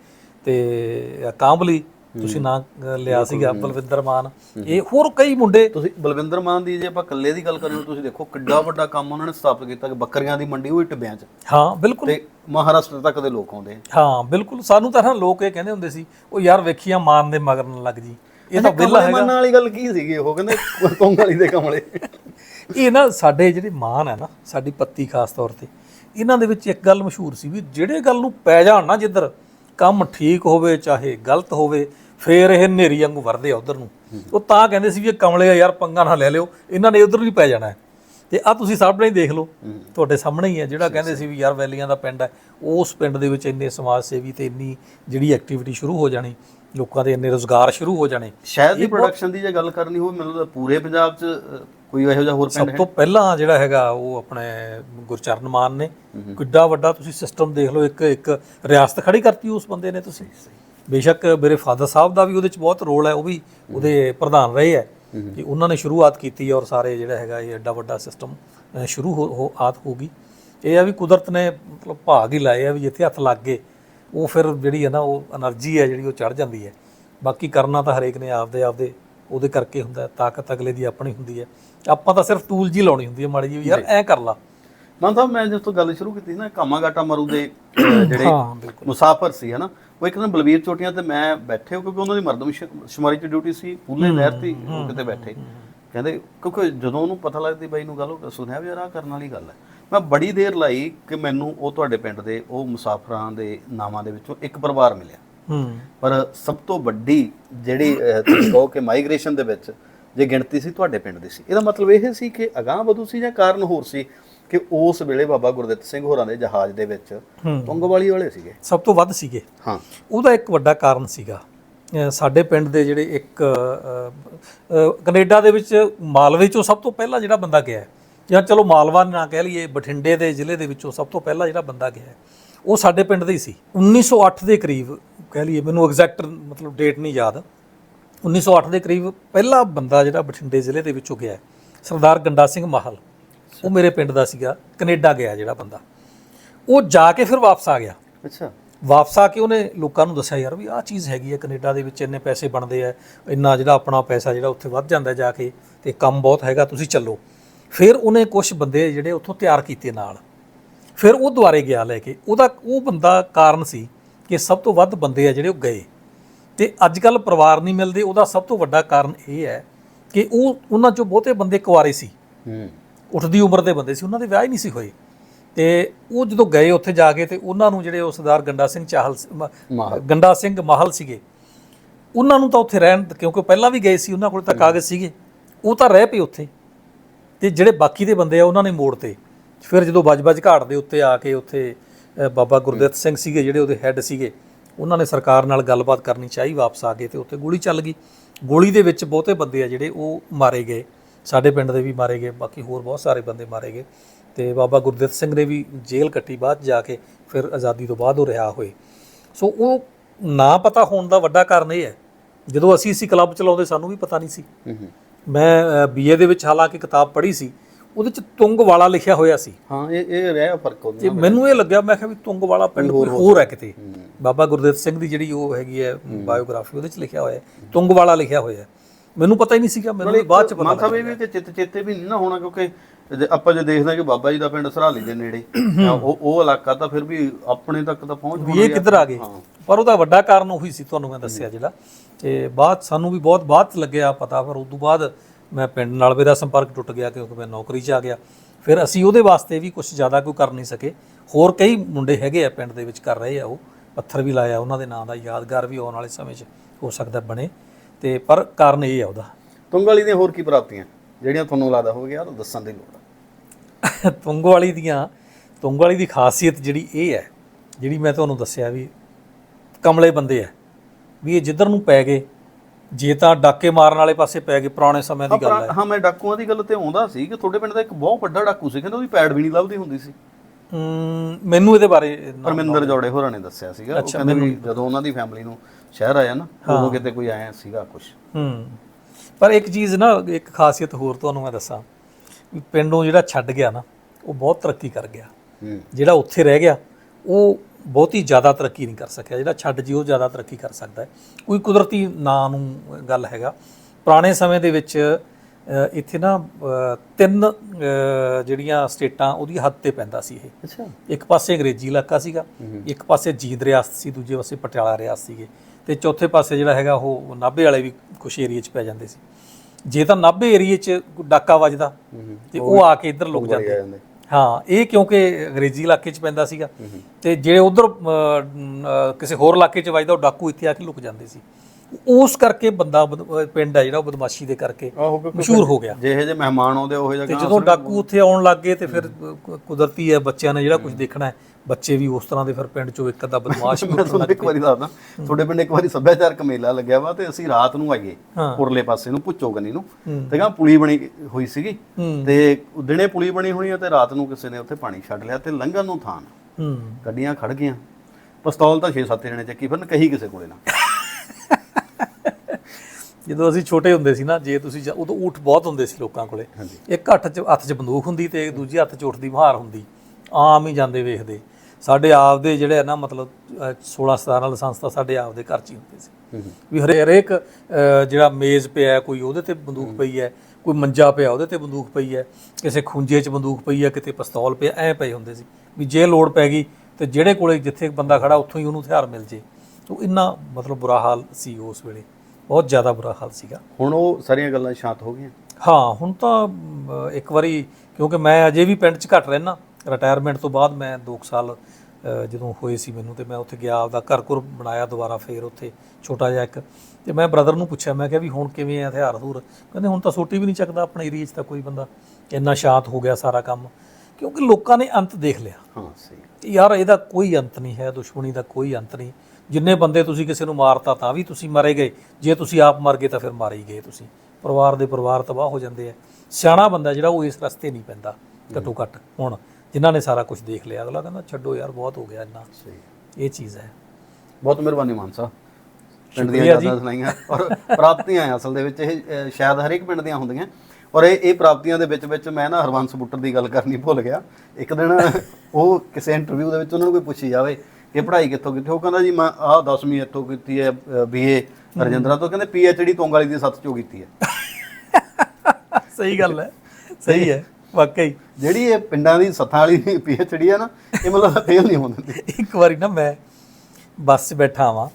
ਤੇ ਕਾਂਬਲੀ ਤੁਸੀਂ ਨਾਂ ਲਿਆ ਸੀਗਾ ਬਲਵਿੰਦਰ ਮਾਨ। ਇਹ ਹੋਰ ਕਈ ਮੁੰਡੇ ਤੁਸੀਂ ਬਲਵਿੰਦਰ ਮਾਨ ਦੀ ਜੇ ਆਪਾਂ ਇਕੱਲੇ ਦੀ ਗੱਲ ਕਰੀਏ ਤੁਸੀਂ ਦੇਖੋ ਕਿੱਡਾ ਵੱਡਾ ਕੰਮ ਉਹਨਾਂ ਨੇ ਸਥਾਪਿਤ ਕੀਤਾ ਕਿ ਬੱਕਰੀਆਂ ਦੀ ਮੰਡੀ ਉਹ ਟਿੱਬਿਆਂ 'ਚ। ਹਾਂ ਬਿਲਕੁਲ। ਤੇ ਮਹਾਰਾਸ਼ਟਰ ਤੱਕ ਦੇ ਲੋਕ ਆਉਂਦੇ ਹਾਂ ਬਿਲਕੁਲ। ਸਾਨੂੰ ਤਾਂ ਲੋਕ ਇਹ ਕਹਿੰਦੇ ਹੁੰਦੇ ਸੀ ਉਹ ਯਾਰ ਵੇਖੀਆਂ ਮਾਨ ਦੇ ਮਗਰ ਨਾ ਲੱਗ ਜੀ। ਇਹ ਤਾਂ ਵਿਹਲਾ ਕਮਲੇ ਮਾਨ ਵਾਲੀ ਗੱਲ ਕੀ ਸੀਗੀ ਉਹ? ਕਹਿੰਦੇ ਤੋਂਗ ਵਾਲੀ ਦੇ ਕਮਲੇ। ਇਹ ਨਾ ਸਾਡੇ ਜਿਹੜੇ ਮਾਨ ਹੈ ਨਾ ਸਾਡੀ ਪੱਤੀ ਖਾਸ ਤੌਰ ਤੇ ਇਹਨਾਂ ਦੇ ਵਿੱਚ ਇੱਕ ਗੱਲ ਮਸ਼ਹੂਰ ਸੀ ਵੀ ਜਿਹੜੇ ਗੱਲ ਨੂੰ ਪੈ ਜਾਣ ਨਾ ਜਿੱਧਰ, ਕੰਮ ਠੀਕ ਹੋਵੇ, ਚਾਹੇ ਗਲਤ ਹੋਵੇ, ਫੇਰ ਇਹ ਨੇਰੀ ਵਾਂਗੂ ਵਰਦੇ ਆ ਉਧਰ ਨੂੰ ਉਹ ਤਾਂ ਕਹਿੰਦੇ ਸੀ ਵੀ ਇਹ ਕਮਲੇ ਆ ਯਾਰ, ਪੰਗਾ ਨਾ ਲੈ ਲਿਓ, ਇਹਨਾਂ ਨੇ ਉਧਰ ਵੀ ਪੈ ਜਾਣਾ ਹੈ। ਤੇ ਆ ਤੁਸੀਂ ਸਾਹਮਣੇ ਹੀ ਦੇਖ ਲਓ, ਤੁਹਾਡੇ ਸਾਹਮਣੇ ਹੀ ਹੈ ਜਿਹੜਾ ਕਹਿੰਦੇ ਸੀ ਵੀ ਯਾਰ ਵੈਲੀਆਂ ਦਾ ਪਿੰਡ ਹੈ, ਉਸ ਪਿੰਡ ਦੇ ਵਿੱਚ ਇੰਨੇ ਸਮਾਜ ਸੇਵੀ ਤੇ ਇੰਨੀ ਜਿਹੜੀ ਐਕਟੀਵਿਟੀ ਸ਼ੁਰੂ ਹੋ ਜਾਣੀ ਲੋਕਾਂ ਦੇ ਇੰਨੇ ਰੋਜ਼ਗਾਰ ਸ਼ੁਰੂ ਹੋ ਜਾਣੇ। ਸ਼ਾਇਦ ਦੀ ਪ੍ਰੋਡਕਸ਼ਨ ਦੀ ਜੇ ਗੱਲ ਕਰਨੀ ਹੋਵੇ ਮੈਨੂੰ ਲੱਗਦਾ ਪੂਰੇ ਪੰਜਾਬ 'ਚ ਕੋਈ ਇਹੋ ਜਿਹਾ ਹੋਰ ਪਿੰਡ ਸਭ ਤੋਂ ਪਹਿਲਾਂ ਜਿਹੜਾ ਹੈਗਾ ਉਹ ਆਪਣੇ ਗੁਰਚਰਨ ਮਾਨ ਨੇ। ਕਿੱਡਾ ਵੱਡਾ ਤੁਸੀਂ ਸਿਸਟਮ ਦੇਖ ਲਓ ਇੱਕ ਇੱਕ ਰਿਆਸਤ ਖੜੀ ਕਰਤੀ ਉਸ ਬੰਦੇ ਨੇ ਤੁਸੀਂ। ਬੇਸ਼ੱਕ ਮੇਰੇ ਫਾਦਰ ਸਾਹਿਬ ਦਾ ਵੀ ਉਹਦੇ ਚ ਬਹੁਤ ਰੋਲ ਹੈ ਉਹ ਵੀ ਉਹਦੇ ਪ੍ਰਧਾਨ ਰਹੇ ਹੈ। ਕਿ ਉਹਨਾਂ ਨੇ ਸ਼ੁਰੂਆਤ ਕੀਤੀ ਔਰ ਸਾਰੇ ਜਿਹੜਾ ਹੈਗਾ ਇਹ ਐਡਾ ਵੱਡਾ ਸਿਸਟਮ ਸ਼ੁਰੂ ਹੋ ਹੋ- ਆਤ ਹੋ ਗਈ। ਇਹ ਆ ਵੀ ਕੁਦਰਤ ਨੇ ਮਤਲਬ ਭਾਗ ਹੀ ਲਾਏ ਆ ਵੀ ਜਿੱਥੇ ਹੱਥ ਲੱਗ ਗਏ। ਉਹ ਫਿਰ ਜਿਹੜੀ ਹੈ ਨਾ ਉਹ એનર્ਜੀ ਹੈ ਜਿਹੜੀ ਉਹ ਚੜ ਜਾਂਦੀ ਹੈ। ਬਾਕੀ ਕਰਨਾ ਤਾਂ ਹਰੇਕ ਨੇ ਆਪਦੇ ਆਪਦੇ ਉਹਦੇ ਕਰਕੇ ਹੁੰਦਾ ਤਾਕਤ ਅਗਲੇ ਦੀ ਆਪਣੀ ਹੁੰਦੀ ਹੈ। ਆਪਾਂ ਤਾਂ ਸਿਰਫ ਟੂਲ ਜੀ ਲਾਉਣੀ ਹੁੰਦੀ ਹੈ ਮਾੜੀ ਜੀ ਯਾਰ ਐ ਕਰ ਲਾ। ਮਾਨ ਸਾਹਿਬ ਮੈਂ ਜਦੋਂ ਗੱਲ ਸ਼ੁਰੂ ਕੀਤੀ ਨਾ ਕਾਮਾ ਗਾਟਾ ਮਰੂ ਦੇ ਜਿਹੜੇ ਮੁਸਾਫਰ ਸੀ ਹਨਾ ਉਹ ਇੱਕ ਦਿਨ ਬਲਬੀਰ ਚੋਟੀਆਂ ਤੇ ਮੈਂ ਬੈਠੇ ਕਿਉਂਕਿ ਉਹਨਾਂ ਦੀ ਮਰਦਮ ਸ਼ਮਾਰੀ ਚ ਡਿਊਟੀ ਸੀ ਪੂਲੇ ਨਹਿਰ ਤੇ ਕਿਤੇ ਬੈਠੇ। ਕਹਿੰਦੇ ਕਿਉਂਕਿ ਜਦੋਂ ਉਹਨੂੰ ਪਤਾ ਲੱਗਦੀ ਬਾਈ ਨੂੰ ਗੱਲ ਉਹ ਸੁਣਿਆ ਵੀ ਯਾਰ ਆ ਕਰਨ ਵਾਲੀ ਗੱਲ ਹੈ। ਮੈਂ ਬੜੀ ਦੇਰ ਲਾਈ ਕਿ ਮੈਨੂੰ ਉਹ ਤੁਹਾਡੇ ਪਿੰਡ ਦੇ ਉਹ ਮੁਸਾਫਰਾਂ ਦੇ ਨਾਵਾਂ ਦੇ ਵਿੱਚੋਂ ਇੱਕ ਪਰਿਵਾਰ ਮਿਲਿਆ। ਹੂੰ। ਪਰ ਸਭ ਤੋਂ ਵੱਡੀ ਜਿਹੜੀ ਤੁਸੀਂ ਕਹੋ ਕਿ ਮਾਈਗ੍ਰੇਸ਼ਨ ਦੇ ਵਿੱਚ ਜੇ ਗਿਣਤੀ ਸੀ ਤੁਹਾਡੇ ਪਿੰਡ ਦੀ ਸੀ। ਇਹਦਾ ਮਤਲਬ ਇਹ ਸੀ ਕਿ ਅਗਾਹ ਵਧੂ ਸੀ ਜਾਂ ਕਾਰਨ ਹੋਰ ਸੀ ਕਿ ਉਸ ਵੇਲੇ ਬਾਬਾ ਗੁਰਦਿੱਤ ਸਿੰਘ ਹੋਰਾਂ ਦੇ ਜਹਾਜ਼ ਦੇ ਵਿੱਚ ਹੂੰ। ਤੁੰਗਵਾਲੀ ਵਾਲੇ ਸੀਗੇ। ਸਭ ਤੋਂ ਵੱਧ ਸੀਗੇ। ਹਾਂ। ਉਹਦਾ ਇੱਕ ਵੱਡਾ ਕਾਰਨ ਸੀਗਾ। ਸਾਡੇ ਪਿੰਡ ਦੇ ਜਿਹੜੇ ਇੱਕ ਕੈਨੇਡਾ ਦੇ ਵਿੱਚ ਮਾਲਵੇ ਚੋਂ ਸਭ ਤੋਂ ਪਹਿਲਾਂ ਜਿਹੜਾ ਬੰਦਾ ਗਿਆ ਹੈ, ਜਾਂ ਚਲੋ ਮਾਲਵਾ ਨਾ ਕਹਿ ਲਈਏ ਬਠਿੰਡੇ ਦੇ ਜ਼ਿਲ੍ਹੇ ਦੇ ਵਿੱਚੋਂ ਸਭ ਤੋਂ ਪਹਿਲਾਂ ਜਿਹੜਾ ਬੰਦਾ ਗਿਆ ਉਹ ਸਾਡੇ ਪਿੰਡ ਦਾ ਹੀ ਸੀ। 1908 ਦੇ ਕਰੀਬ ਕਹਿ ਲਈਏ ਮੈਨੂੰ ਐਗਜ਼ੈਕਟ ਮਤਲਬ ਡੇਟ ਨਹੀਂ ਯਾਦ। 1908 ਦੇ ਕਰੀਬ ਪਹਿਲਾ ਬੰਦਾ ਜਿਹੜਾ ਬਠਿੰਡੇ ਜ਼ਿਲ੍ਹੇ ਦੇ ਵਿੱਚੋਂ ਗਿਆ ਸਰਦਾਰ ਗੰਡਾ ਸਿੰਘ ਮਾਹਲ। ਉਹ ਮੇਰੇ ਪਿੰਡ ਦਾ ਸੀਗਾ ਕੈਨੇਡਾ ਗਿਆ ਜਿਹੜਾ ਬੰਦਾ। ਉਹ ਜਾ ਕੇ ਫਿਰ ਵਾਪਸ ਆ ਗਿਆ। ਅੱਛਾ। ਵਾਪਸ ਆ ਕੇ ਉਹਨੇ ਲੋਕਾਂ ਨੂੰ ਦੱਸਿਆ ਯਾਰ ਵੀ ਆਹ ਚੀਜ਼ ਹੈਗੀ ਹੈ ਕੈਨੇਡਾ ਦੇ ਵਿੱਚ ਇੰਨੇ ਪੈਸੇ ਬਣਦੇ ਆ ਇੰਨਾ ਜਿਹੜਾ ਆਪਣਾ ਪੈਸਾ ਜਿਹੜਾ ਉੱਥੇ ਵੱਧ ਜਾਂਦਾ ਜਾ ਕੇ ਤੇ ਕੰਮ ਬਹੁਤ ਹੈਗਾ ਤੁਸੀਂ ਚੱਲੋ। ਫਿਰ ਉਹਨੇ ਕੁਝ ਬੰਦੇ ਜਿਹੜੇ ਉੱਥੋਂ ਤਿਆਰ ਕੀਤੇ ਨਾਲ। ਫਿਰ ਉਹ ਦੁਆਰੇ ਗਿਆ ਲੈ ਕੇ। ਉਹਦਾ ਉਹ ਬੰਦਾ ਕਾਰਨ ਸੀ ਕਿ ਸਭ ਤੋਂ ਵੱਧ ਬੰਦੇ ਆ ਜਿਹੜੇ ਉਹ ਗਏ। ਤੇ ਅੱਜ ਕੱਲ ਪਰਿਵਾਰ ਨਹੀਂ ਮਿਲਦੇ। ਉਹਦਾ ਸਭ ਤੋਂ ਵੱਡਾ ਕਾਰਨ ਇਹ ਹੈ ਕਿ ਉਹ ਉਹਨਾਂ ਚੋਂ ਬਹੁਤੇ ਬੰਦੇ ਕੁਆਰੇ ਸੀ। ਹੂੰ। ਉੱਠਦੀ ਉਮਰ ਦੇ ਬੰਦੇ ਸੀ। ਉਹਨਾਂ ਦੇ ਵਿਆਹ ਹੀ ਨਹੀਂ ਸੀ ਹੋਏ। ਤੇ ਉਹ ਜਦੋਂ ਗਏ ਉੱਥੇ ਜਾ ਕੇ ਤੇ ਉਹਨਾਂ ਨੂੰ ਜਿਹੜੇ ਉਹ ਸਰਦਾਰ ਗੰਡਾ ਸਿੰਘ ਚਾਹਲ। ਗੰਡਾ ਸਿੰਘ ਮਾਹਲ ਸੀਗੇ। ਉਹਨਾਂ ਨੂੰ ਤਾਂ ਉੱਥੇ ਰਹਿਣ ਕਿਉਂਕਿ ਪਹਿਲਾਂ ਵੀ ਗਏ ਸੀ ਉਹਨਾਂ ਕੋਲ ਤਾਂ ਕਾਗਜ਼ ਸੀਗੇ। ਉਹ ਤਾਂ ਰਹਿ ਪਏ ਉੱਥੇ। ਤੇ ਜਿਹੜੇ ਬਾਕੀ ਦੇ ਬੰਦੇ ਆ, ਉਹਨਾਂ ਨੇ ਮੋੜ ਤੇ। ਫਿਰ ਜਦੋਂ ਬਜਬਜ ਘਾਟ ਦੇ ਉੱਤੇ ਆ ਕੇ ਉੱਥੇ ਬਾਬਾ ਗੁਰਦਿੱਤ ਸਿੰਘ ਸੀਗੇ, ਜਿਹੜੇ ਉਹਦੇ ਹੈੱਡ ਸੀਗੇ, ਉਹਨਾਂ ਨੇ ਸਰਕਾਰ ਨਾਲ ਗੱਲਬਾਤ ਕਰਨੀ ਚਾਹੀ, ਵਾਪਸ ਆ ਗਏ ਤੇ ਉੱਥੇ ਗੋਲੀ ਚੱਲ ਗਈ। ਗੋਲੀ ਦੇ ਵਿੱਚ ਬਹੁਤੇ ਬੰਦੇ ਆ ਜਿਹੜੇ ਉਹ ਮਾਰੇ ਗਏ। ਸਾਡੇ ਪਿੰਡ ਦੇ ਵੀ ਮਾਰੇ ਗਏ, ਬਾਕੀ ਹੋਰ ਬਹੁਤ ਸਾਰੇ ਬੰਦੇ ਮਾਰੇ ਗਏ। ਤੇ ਬਾਬਾ ਗੁਰਦਿੱਤ ਸਿੰਘ ਨੇ ਵੀ ਜੇਲ੍ਹ ਕੱਟੀ ਬਾਅਦ ਜਾ ਕੇ, ਫਿਰ ਆਜ਼ਾਦੀ ਤੋਂ ਬਾਅਦ ਉਹ ਰਿਹਾ ਹੋਏ। ਸੋ ਉਹ ਨਾ ਪਤਾ ਹੋਣ ਦਾ ਵੱਡਾ ਕਾਰਨ ਇਹ ਹੈ। ਜਦੋਂ ਅਸੀਂ ਅਸੀਂ ਕਲੱਬ ਚਲਾਉਂਦੇ, ਸਾਨੂੰ ਵੀ ਪਤਾ ਨਹੀਂ ਸੀ। ਮੈਂ ਬੀਏ ਦੇ ਵਿੱਚ ਹਾਲਾਂਕਿ ਕਿਤਾਬ ਪੜ੍ਹੀ ਸੀ ਉਹਦੇ ਚ ਤੁੰਗ ਵਾਲਾ ਲਿਖਿਆ ਹੋਇਆ ਸੀ। ਹਾਂ ਇਹ ਇਹ ਰਿਹਾ ਫ਼ਰਕ ਉਹਦੇ ਤੇ ਮੈਨੂੰ ਇਹ ਲੱਗਿਆ ਮੈਂ ਕਿਹਾ ਵੀ ਤੁੰਗ ਵਾਲਾ ਪਿੰਡ ਕੋਈ ਹੋਰ ਹੈ ਕਿਤੇ। ਬਾਬਾ ਗੁਰਦੇਵ ਸਿੰਘ ਦੀ ਜਿਹੜੀ ਉਹ ਹੈਗੀ ਹੈ ਬਾਇਓਗ੍ਰਾਫੀ ਉਹਦੇ ਚ ਲਿਖਿਆ ਹੋਇਆ ਹੈ। ਤੁੰਗ ਵਾਲਾ ਲਿਖਿਆ ਹੋਇਆ ਹੈ। ਮੈਨੂੰ ਪਤਾ ਹੀ ਨਹੀਂ ਸੀਗਾ ਮੈਨੂੰ ਬਾਅਦ ਚ ਪਤਾ ਇਹ ਵੀ ਕਿ ਚਿੱਤ ਚੇਤੇ ਵੀ ਨਹੀਂ ਨਾ ਹੋਣਾ ਕਿਉਂਕਿ ਜੇ ਆਪਾਂ ਜੇ ਦੇਖਦੇ ਕਿ ਬਾਬਾ ਜੀ ਦਾ ਪਿੰਡ ਸਰਾਲੀ ਦੇ ਨੇੜੇ ਤਾਂ ਉਹ ਉਹ ਇਲਾਕਾ ਤਾਂ ਫਿਰ ਵੀ ਆਪਣੇ ਤੱਕ ਤਾਂ ਪਹੁੰਚ ਵੀ ਇਹ ਕਿੱਧਰ ਆ ਗਏ? ਪਰ ਉਹਦਾ ਵੱਡਾ ਕਾਰਨ ਉਹੀ ਸੀ ਤੁਹਾਨੂੰ ਮੈਂ ਦੱਸਿਆ ਜਿਹੜਾ। ਤੇ ਬਾਅਦ ਸਾਨੂੰ ਵੀ ਬਹੁਤ ਬਾਅਦ ਲੱਗਿਆ ਪਤਾ ਪਰ ਉਸ ਤੋਂ ਬਾਅਦ ਮੈਂ ਪਿੰਡ ਨਾਲ ਮੇਰਾ ਸੰਪਰਕ ਟੁੱਟ ਗਿਆ ਕਿਉਂਕਿ ਮੈਂ ਨੌਕਰੀ 'ਚ ਆ ਗਿਆ। ਫਿਰ ਅਸੀਂ ਉਹਦੇ ਵਾਸਤੇ ਵੀ ਕੁਝ ਜ਼ਿਆਦਾ ਕੋਈ ਕਰ ਨਹੀਂ ਸਕੇ। ਹੋਰ ਕਈ ਮੁੰਡੇ ਹੈਗੇ ਆ ਪਿੰਡ ਦੇ ਵਿੱਚ ਕਰ ਰਹੇ ਆ ਉਹ ਪੱਥਰ ਵੀ ਲਾਇਆ ਉਹਨਾਂ ਦੇ ਨਾਂ ਦਾ ਯਾਦਗਾਰ ਵੀ ਆਉਣ ਵਾਲੇ ਸਮੇਂ 'ਚ ਹੋ ਸਕਦਾ ਬਣੇ। ਤੇ ਪਰ ਕਾਰਨ ਇਹ ਆ ਉਹਦਾ। ਤੁੰਗਲੀ ਦੀਆਂ ਹੋਰ ਕੀ ਪ੍ਰਾਪਤੀਆਂ? ਜਿਹੜੀਆਂ ਤੁਹਾਨੂੰ ਲੱਗਦਾ ਹੋਵੇ ਯਾਰ ਦੱਸਣ ਦੀ ਲੋੜ ਆ। [laughs] ਤੁੰਗ ਵਾਲੀ ਦੀਆਂ ਤੁੰਗ ਵਾਲੀ ਦੀ ਖਾਸੀਅਤ ਜਿਹੜੀ ਇਹ ਹੈ ਜਿਹੜੀ ਮੈਂ ਤੁਹਾਨੂੰ ਦੱਸਿਆ ਵੀ ਕਮਲੇ ਬੰਦੇ ਆ। ਵੀ ਇਹ ਜਿੱਧਰ ਨੂੰ ਪੈ ਗਏ ਜੇ ਤਾਂ ਡਾਕੇ ਮਾਰਨ ਵਾਲੇ ਪਾਸੇ ਪੈ ਗਏ ਪੁਰਾਣੇ ਸਮਿਆਂ ਦੀ ਗੱਲ ਹੈ। ਹਾਂ, ਮੈਂ ਡਾਕੂਆਂ ਦੀ ਗੱਲ ਤੇ ਆਉਂਦਾ ਸੀ ਕਿ ਤੁਹਾਡੇ ਪਿੰਡ ਦਾ ਇੱਕ ਬਹੁਤ ਵੱਡਾ ਡਾਕੂ ਸੀ ਕਹਿੰਦੇ ਉਹਦੀ ਪੈੜ ਵੀ ਨਹੀਂ ਲੱਭਦੀ ਹੁੰਦੀ ਸੀ। ਮੈਨੂੰ ਇਹਦੇ ਬਾਰੇ ਪਰਮਿੰਦਰ ਜੋੜੇ ਹੋਰਾਂ ਨੇ ਦੱਸਿਆ ਸੀਗਾ ਉਹ ਕਹਿੰਦੇ ਵੀ ਜਦੋਂ ਉਹਨਾਂ ਦੀ ਫੈਮਿਲੀ ਨੂੰ ਸ਼ਹਿਰ ਆਇਆ ਨਾ ਉਦੋਂ ਕਿਤੇ ਕੋਈ ਆਇਆ ਸੀਗਾ ਕੁਝ ਹੂੰ ਪਰ ਇੱਕ ਚੀਜ਼ ਨਾ ਇੱਕ ਖਾਸੀਅਤ ਹੋਰ ਤੁਹਾਨੂੰ ਮੈਂ ਦੱਸਾਂ ਪਿੰਡੋਂ ਜਿਹੜਾ ਛੱਡ ਗਿਆ ਨਾ ਉਹ ਬਹੁਤ ਤਰੱਕੀ ਕਰ ਗਿਆ। ਜਿਹੜਾ ਉੱਥੇ ਰਹਿ ਗਿਆ ਉਹ ਬਹੁਤੀ ਜ਼ਿਆਦਾ ਤਰੱਕੀ ਨਹੀਂ ਕਰ ਸਕਿਆ ਜਿਹੜਾ ਛੱਡ ਜੀ ਉਹ ਜ਼ਿਆਦਾ ਤਰੱਕੀ ਕਰ ਸਕਦਾ ਹੈ। ਕੋਈ ਕੁਦਰਤੀ ਨਾਂ ਨੂੰ ਗੱਲ ਹੈਗਾ। ਪੁਰਾਣੇ ਸਮੇਂ ਦੇ ਵਿੱਚ ਇੱਥੇ ਨਾ ਤਿੰਨ ਜਿਹੜੀਆਂ ਸਟੇਟਾਂ ਉਹਦੀ ਹੱਦ ਤੇ ਪੈਂਦਾ ਸੀ ਇਹ। ਅੱਛਾ। ਇੱਕ ਪਾਸੇ ਅੰਗਰੇਜ਼ੀ ਇਲਾਕਾ ਸੀਗਾ ਇੱਕ ਪਾਸੇ ਜੀਂਦ ਰਿਆਸਤ ਸੀ ਦੂਜੇ ਪਾਸੇ ਪਟਿਆਲਾ ਰਿਆਸਤ ਸੀਗੇ। ਤੇ ਚੌਥੇ ਪਾਸੇ ਜਿਹੜਾ ਹੈਗਾ ਉਹ ਨਾਭੇ ਵਾਲੇ ਵੀ ਕੁਛ ਏਰੀਏ 'ਚ ਪੈ ਜਾਂਦੇ ਸੀ। ਜੇ ਤਾਂ ਨਾਭੇ ਏਰੀਏ 'ਚ ਡਾਕਾ ਵੱਜਦਾ ਤੇ ਉਹ ਆ ਕੇ ਇੱਧਰ ਲੁਕ ਜਾਂਦੇ। ਹਾਂ ਇਹ ਕਿਉਂਕਿ ਅੰਗਰੇਜ਼ੀ ਇਲਾਕੇ 'ਚ ਪੈਂਦਾ ਸੀਗਾ। ਤੇ ਜਿਹੜੇ ਉਧਰ ਕਿਸੇ ਹੋਰ ਇਲਾਕੇ 'ਚ ਵੱਜਦਾ ਉਹ ਡਾਕੂ ਇੱਥੇ ਆ ਕੇ ਲੁਕ ਜਾਂਦੇ ਸੀ। ਉਸ ਕਰਕੇ ਬੰਦਾ ਪਿੰਡ ਹੈ ਜਿਹੜਾ ਉਹ ਬਦਮਾਸ਼ੀ ਦੇ ਕਰਕੇ ਮਸ਼ਹੂਰ ਹੋ ਗਿਆ। ਜਿਹੇ ਜੇ ਮਹਿਮਾਨ ਆਉਂਦੇ ਉਹ ਤੇ ਜਗ੍ਹਾ ਜਦੋਂ ਡਾਕੂ ਉੱਥੇ ਆਉਣ ਲੱਗ ਗਏ ਤੇ ਫਿਰ ਕੁਦਰਤੀ ਹੈ ਬੱਚਿਆਂ ਨੇ ਜਿਹੜਾ ਕੁਝ ਦੇਖਣਾ ਹੈ। ਬੱਚੇ ਵੀ ਉਸ ਤਰ੍ਹਾਂ ਦੇ ਫਿਰ ਪਿੰਡ 'ਚੋਂ ਇੱਕ ਅੱਧਾ ਬਦਮਾਸ਼ [laughs] ਵੀ ਮੈਂ ਤੁਹਾਨੂੰ ਇੱਕ ਵਾਰੀ ਦੱਸਦਾ ਤੁਹਾਡੇ ਪਿੰਡ ਇੱਕ ਵਾਰੀ ਸੱਭਿਆਚਾਰਕ ਮੇਲਾ ਲੱਗਿਆ ਵਾ ਤੇ ਅਸੀਂ ਰਾਤ ਨੂੰ ਆਈਏ ਹਾਂ। ਪੁਰਲੇ ਪਾਸੇ ਨੂੰ ਪੁੱਚੋ ਗਨੀ ਨੂੰ। ਤੇ ਕਹਾਂ ਪੁਲੀ ਬਣੀ ਹੋਈ ਸੀਗੀ। ਹੂੰ। ਤੇ ਦਿਨੇ ਪੁਲੀ ਬਣੀ ਹੋਣੀ ਆ ਤੇ ਰਾਤ ਨੂੰ ਕਿਸੇ ਨੇ ਉੱਥੇ ਪਾਣੀ ਛੱਡ ਲਿਆ ਤੇ ਲੰਘਣ ਨੂੰ ਥਾਂ ਨਾ। ਹੂੰ। ਗੱਡੀਆਂ ਖੜ ਗਈਆਂ। ਪਿਸਤੌਲ ਤਾਂ 6-7 ਜਣੇ ਚੱਕੀ ਫਿਰਨ ਕਹੀ ਕਿਸੇ ਕੋਲੇ ਨਾ। [laughs] ਜਦੋਂ ਅਸੀਂ ਛੋਟੇ ਹੁੰਦੇ ਸੀ ਨਾ ਜੇ ਤੁਸੀਂ ਜਾ- ਉਦੋਂ ਊਠ ਬਹੁਤ ਹੁੰਦੇ ਸੀ ਲੋਕਾਂ ਕੋਲੇ। ਇੱਕ ਹੱਥ 'ਚ ਹੱਥ 'ਚ ਬੰਦੂਕ ਹੁੰਦੀ ਤੇ ਦੂਜੇ ਹੱਥ 'ਚ ਊਠ ਦੀ ਮਹਾਰ ਹੁੰਦੀ। ਆਮ ਹੀ ਜਾਂਦੇ ਵੇਖਦੇ। ਸਾਡੇ ਆਪ ਦੇ ਜਿਹੜੇ ਆ ਨਾ ਮਤਲਬ ਅਹ, 16 17 ਲਾਇਸੈਂਸ ਤਾਂ ਸਾਡੇ ਆਪ ਦੇ ਘਰ 'ਚ ਹੀ ਹੁੰਦੇ ਸੀ। ਵੀ ਹਰੇ- ਹਰੇਕ ਜਿਹੜਾ ਮੇਜ਼ ਪਿਆ ਕੋਈ ਉਹਦੇ ਤੇ ਬੰਦੂਕ ਪਈ ਹੈ ਕੋਈ ਮੰਜਾ ਪਿਆ ਉਹਦੇ ਤੇ ਬੰਦੂਕ ਪਈ ਹੈ ਕਿਸੇ ਖੁੰਝੇ 'ਚ ਬੰਦੂਕ ਪਈ ਹੈ ਕਿਤੇ ਪਿਸਤੌਲ ਪਿਆ ਐ ਪਏ ਹੁੰਦੇ ਸੀ। ਵੀ ਜੇ ਲੋੜ ਪੈ ਗਈ ਤੇ ਜਿਹੜੇ ਕੋਲੇ ਜਿੱਥੇ ਬੰਦਾ ਖੜਾ ਉੱਥੋਂ ਹੀ ਉਹਨੂੰ ਹਥਿਆਰ ਮਿਲ ਜੇ। ਤੋ ਇੰਨਾ ਮਤਲਬ ਬੁਰਾ ਹਾਲ ਸੀ ਉਸ ਵੇਲੇ। ਬਹੁਤ ਜ਼ਿਆਦਾ ਬੁਰਾ ਹਾਲ ਸੀਗਾ। ਹੁਣ ਉਹ ਸਾਰੀਆਂ ਗੱਲਾਂ ਸ਼ਾਂਤ ਹੋ ਗਈਆਂ? ਹਾਂ ਹੁਣ ਤਾਂ ਇੱਕ ਵਾਰੀ ਕਿਉਂਕਿ ਮੈਂ ਅਜੇ ਵੀ ਪਿੰਡ 'ਚ ਘੱਟ ਰਹਿਣਾ ਰਿਟਾਇਰਮੈਂਟ ਤੋਂ ਬਾਅਦ ਮੈਂ 2 ਸਾਲ ਜਦੋਂ ਹੋਏ ਸੀ ਮੈਨੂੰ ਤੇ ਮੈਂ ਉੱਥੇ ਗਿਆ ਆਪਦਾ ਘਰ ਘਰ ਬਣਾਇਆ ਦੁਬਾਰਾ ਫੇਰ ਉੱਥੇ ਛੋਟਾ ਜਿਹਾ ਇੱਕ। ਤੇ ਮੈਂ ਬ੍ਰਦਰ ਨੂੰ ਪੁੱਛਿਆ ਮੈਂ ਕਿਹਾ ਵੀ ਹੁਣ ਕਿਵੇਂ ਆ ਹਥਿਆਰ ਹਥੂਰ? ਕਹਿੰਦੇ ਹੁਣ ਤਾਂ ਸੋਟੀ ਵੀ ਨਹੀਂ ਚੱਕਦਾ ਆਪਣੇ ਏਰੀਏ 'ਚ ਤਾਂ ਕੋਈ ਬੰਦਾ। ਇੰਨਾ ਸ਼ਾਂਤ ਹੋ ਗਿਆ ਸਾਰਾ ਕੰਮ। ਕਿਉਂਕਿ ਲੋਕਾਂ ਨੇ ਅੰਤ ਦੇਖ ਲਿਆ। ਹਾਂ ਸਹੀ। ਯਾਰ ਇਹਦਾ ਕੋਈ ਅੰਤ ਨਹੀਂ ਹੈ ਦੁਸ਼ਮਣੀ ਦਾ ਕੋਈ ਅੰਤ ਨਹੀਂ। ਜਿੰਨੇ ਬੰਦੇ ਤੁਸੀਂ ਕਿਸੇ ਨੂੰ ਮਾਰਤਾ ਤਾਂ ਵੀ ਤੁਸੀਂ ਮਾਰੇ ਗਏ। ਜੇ ਤੁਸੀਂ ਆਪ ਮਰ ਗਏ ਤਾਂ ਫਿਰ ਮਾਰੇ ਹੀ ਗਏ ਤੁਸੀਂ। ਪਰਿਵਾਰ ਦੇ ਪਰਿਵਾਰ ਤਬਾਹ ਹੋ ਜਾਂਦੇ ਆ। ਸਿਆਣਾ ਬੰਦਾ ਜਿਹੜਾ ਉਹ ਇਸ ਰਸਤੇ ਨਹੀਂ ਪੈਂਦਾ ਘੱਟੋ ਘੱਟ ਹੁਣ। ਜਿਨ੍ਹਾਂ ਨੇ ਸਾਰਾ ਕੁਝ ਦੇਖ ਲਿਆ ਅਗਲਾ ਕਹਿੰਦਾ ਛੱਡੋ ਯਾਰ ਬਹੁਤ ਹੋ ਗਿਆ ਇੰਨਾ। ਸਹੀ ਇਹ ਚੀਜ਼ ਹੈ। ਬਹੁਤ ਮਿਹਰਬਾਨੀ ਮਾਨ ਸਾਹਿਬ। ਪਿੰਡ ਦੀਆਂ। ਯਾਦਾਂ ਸੁਣਾਈਆਂ ਔਰ ਪ੍ਰਾਪਤੀਆਂ ਆ ਅਸਲ ਦੇ ਵਿੱਚ। ਇਹ ਸ਼ਾਇਦ ਹਰੇਕ ਪਿੰਡ ਦੀਆਂ ਹੁੰਦੀਆਂ। ਔਰ ਇਹ ਇਹ ਪ੍ਰਾਪਤੀਆਂ ਦੇ ਵਿੱਚ ਵਿੱਚ ਮੈਂ ਨਾ ਹਰਵੰਸ ਬੁੱਟਰ ਦੀ ਗੱਲ ਕਰਨੀ ਭੁੱਲ ਗਿਆ। ਇੱਕ ਦਿਨ ਉਹ ਕਿਸੇ ਇੰਟਰਵਿਊ ਦੇ ਵਿੱਚ ਉਹਨਾਂ ਨੂੰ ਕੋਈ ਪੁੱਛੀ ਜਾਵੇ ਕਿ ਪੜ੍ਹਾਈ ਕਿੱਥੋਂ ਕੀਤੀ। ਉਹ ਕਹਿੰਦਾ ਜੀ ਮੈਂ ਆਹ 10ਵੀਂ ਇੱਥੋਂ ਕੀਤੀ ਹੈ ਬੀਏ ਰਜਿੰਦਰਾ ਤੋਂ। ਕਹਿੰਦੇ ਪੀਐਚਡੀ ਤੋਂਗ ਵਾਲੀ ਦੀ ਸੱਤ ਚੋਂ ਕੀਤੀ ਹੈ। ਸਹੀ ਗੱਲ ਹੈ। ਸਹੀ ਹੈ। ਵਾਕਈ। ਜਿਹੜੀ ਇਹ ਪਿੰਡਾਂ ਦੀ ਸੱਥਾਂ ਵਾਲੀ ਪੀਐਚਡੀ ਹੈ ਨਾ ਇਹ ਮਤਲਬ ਫੇਲ ਨਹੀਂ ਹੋਣ ਦਿੰਦੀ। ਇੱਕ ਵਾਰੀ ਨਾ ਮੈਂ ਬੱਸ 'ਚ ਬੈਠਾ ਵਾਂ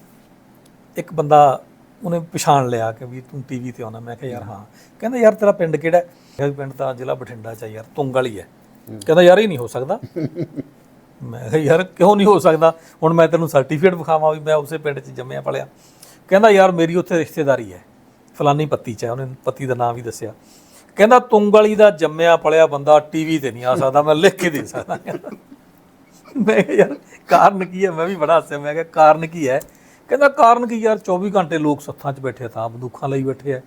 ਇੱਕ ਬੰਦਾ ਉਹਨੇ ਪਛਾਣ ਲਿਆ ਕਿ ਵੀ ਤੂੰ ਟੀਵੀ ਤੇ ਆਉਣਾ। ਮੈਂ ਕਿਹਾ ਯਾਰ ਹਾਂ। ਕਹਿੰਦਾ ਯਾਰ ਤੇਰਾ ਪਿੰਡ ਕਿਹੜਾ ਹੈ? ਪਿੰਡ ਤਾਂ ਜ਼ਿਲ੍ਹਾ ਬਠਿੰਡਾ ਚ ਆ ਯਾਰ ਤੁੰਗ ਵਾਲੀ ਹੈ। ਕਹਿੰਦਾ ਯਾਰ ਇਹ ਨਹੀਂ ਹੋ ਸਕਦਾ। ਮੈਂ ਕਿਹਾ ਯਾਰ ਕਿਉਂ ਨਹੀਂ ਹੋ ਸਕਦਾ? ਹੁਣ ਮੈਂ ਤੈਨੂੰ ਸਰਟੀਫਿਕੇਟ ਵਿਖਾਵਾਂ ਵੀ ਮੈਂ ਉਸੇ ਪਿੰਡ 'ਚ ਜੰਮਿਆ ਪਲਿਆ। ਕਹਿੰਦਾ ਯਾਰ ਮੇਰੀ ਉੱਥੇ ਰਿਸ਼ਤੇਦਾਰੀ ਹੈ। ਫਲਾਨੀ ਪੱਤੀ 'ਚ ਹੈ। ਉਹਨੇ ਪੱਤੀ ਦਾ ਨਾਮ ਵੀ ਦੱਸਿਆ। ਕਹਿੰਦਾ ਤੁੰਗਲੀ ਦਾ ਜੰਮਿਆ ਪਲਿਆ ਬੰਦਾ ਟੀਵੀ ਤੇ ਨਹੀਂ ਆ ਸਕਦਾ, ਮੈਂ ਲਿਖ ਕੇ ਦੇ ਸਕਦਾ। ਮੈਂ ਯਾਰ, ਕਾਰਨ ਕੀ ਹੈ? ਮੈਂ ਵੀ ਬੜਾ ਹੱਸਿਆ, ਮੈਂ ਕਿਹਾ, ਕਾਰਨ ਕੀ ਹੈ? ਕਹਿੰਦਾ, ਕਾਰਨ ਕੀ ਯਾਰ 24 ਘੰਟੇ ਲੋਕ ਸੱਥਾਂ 'ਚ ਬੈਠੇ ਆ, ਤਾਂ ਬੰਦੂਕਾਂ ਲਈ ਬੈਠੇ ਆ।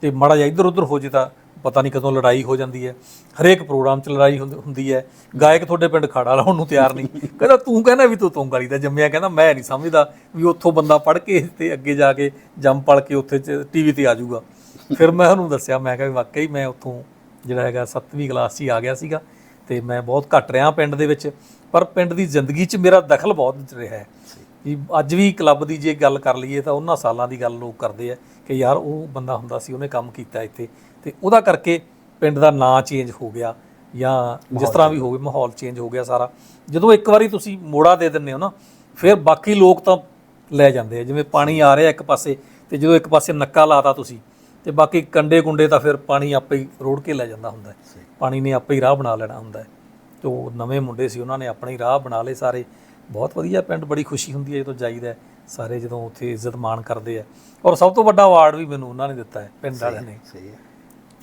ਤੇ ਮਾੜਾ ਜਿਹਾ ਇੱਧਰ ਉੱਧਰ ਹੋ ਜੇ ਤਾਂ ਪਤਾ ਨਹੀਂ ਕਦੋਂ ਲੜਾਈ ਹੋ ਜਾਂਦੀ ਹੈ। ਹਰੇਕ ਪ੍ਰੋਗਰਾਮ 'ਚ ਲੜਾਈ ਹੁੰਦੀ- ਹੁੰਦੀ ਹੈ। ਗਾਇਕ ਤੁਹਾਡੇ ਪਿੰਡ ਖੜਾ ਲਾਉਣ ਨੂੰ ਤਿਆਰ ਨਹੀਂ। ਕਹਿੰਦਾ, ਤੂੰ ਕਹਿੰਦਾ ਵੀ ਤੂੰ ਤੁੰਗਲੀ ਦਾ ਜੰਮਿਆ। ਕਹਿੰਦਾ, ਮੈਂ ਨਹੀਂ ਸਮਝਦਾ ਵੀ ਉੱਥੋਂ ਬੰਦਾ ਪੜ ਕੇ ਤੇ ਅੱਗੇ ਜਾ ਕੇ ਜੰਮ ਪਲ ਕੇ ਉੱਥੇ ਟੀਵੀ ਤੇ ਆ ਜਾਊਗਾ। ਫਿਰ ਮੈਂ ਉਹਨੂੰ ਦੱਸਿਆ ਮੈਂ ਕਿਹਾ ਵੀ ਵਾਕਈ ਮੈਂ ਉੱਥੋਂ ਜਿਹੜਾ ਹੈਗਾ 7ਵੀਂ ਕਲਾਸ 'ਚ ਹੀ ਆ ਗਿਆ ਸੀਗਾ ਤੇ ਮੈਂ ਬਹੁਤ ਘੱਟ ਰਿਹਾ ਪਿੰਡ ਦੇ ਵਿੱਚ ਪਰ ਪਿੰਡ ਦੀ ਜ਼ਿੰਦਗੀ 'ਚ ਮੇਰਾ ਦਖਲ ਬਹੁਤ ਰਿਹਾ ਹੈ। ਜੀ ਅੱਜ ਵੀ ਕਲੱਬ ਦੀ ਜੇ ਗੱਲ ਕਰ ਲਈਏ ਤਾਂ ਉਹਨਾਂ ਸਾਲਾਂ ਦੀ ਗੱਲ ਲੋਕ ਕਰਦੇ ਆ ਕਿ ਯਾਰ ਉਹ ਬੰਦਾ ਹੁੰਦਾ ਸੀ ਉਹਨੇ ਕੰਮ ਕੀਤਾ ਇੱਥੇ ਤੇ ਉਹਦਾ ਕਰਕੇ ਪਿੰਡ ਦਾ ਨਾਂ ਚੇਂਜ ਹੋ ਗਿਆ ਜਾਂ ਜਿਸ ਤਰ੍ਹਾਂ ਵੀ ਹੋਵੇ ਮਾਹੌਲ ਚੇਂਜ ਹੋ ਗਿਆ ਸਾਰਾ। ਜਦੋਂ ਇੱਕ ਵਾਰੀ ਤੁਸੀਂ ਮੋੜਾ ਦੇ ਦਿੰਦੇ ਹੋ ਨਾ ਫਿਰ ਬਾਕੀ ਲੋਕ ਤਾਂ ਲੈ ਜਾਂਦੇ ਆ ਜਿਵੇਂ ਪਾਣੀ ਆ ਰਿਹਾ ਇੱਕ ਪਾਸੇ ਤੇ ਜਦੋਂ ਇੱਕ ਪਾਸੇ ਨੱਕਾ ਲਾਤਾ ਤੁਸੀਂ ਤੇ ਬਾਕੀ ਕੰਡੇ ਕੁੰਡੇ ਤਾਂ ਫਿਰ ਪਾਣੀ ਆਪੇ ਹੀ ਰੋੜ ਕੇ ਲੈ ਜਾਂਦਾ ਹੁੰਦਾ ਹੈ। ਪਾਣੀ ਨੇ ਆਪੇ ਹੀ ਰਾਹ ਬਣਾ ਲੈਣਾ ਹੁੰਦਾ ਹੈ। ਤੇ ਉਹ ਨਵੇਂ ਮੁੰਡੇ ਸੀ ਉਹਨਾਂ ਨੇ ਆਪਣੇ ਹੀ ਰਾਹ ਬਣਾ ਲਏ ਸਾਰੇ। ਬਹੁਤ ਵਧੀਆ ਪਿੰਡ ਬੜੀ ਖੁਸ਼ੀ ਹੁੰਦੀ ਹੈ ਜਦੋਂ ਜਾਈਦਾ ਹੈ। ਸਾਰੇ ਜਦੋਂ ਉੱਥੇ ਇੱਜ਼ਤ ਮਾਣ ਕਰਦੇ ਆ ਔਰ ਸਭ ਤੋਂ ਵੱਡਾ ਅਵਾਰਡ ਵੀ ਮੈਨੂੰ ਉਹਨਾਂ ਨੇ ਦਿੱਤਾ ਹੈ ਪਿੰਡ ਵਾਲਿਆਂ ਨੇ। ਸਹੀ ਹੈ।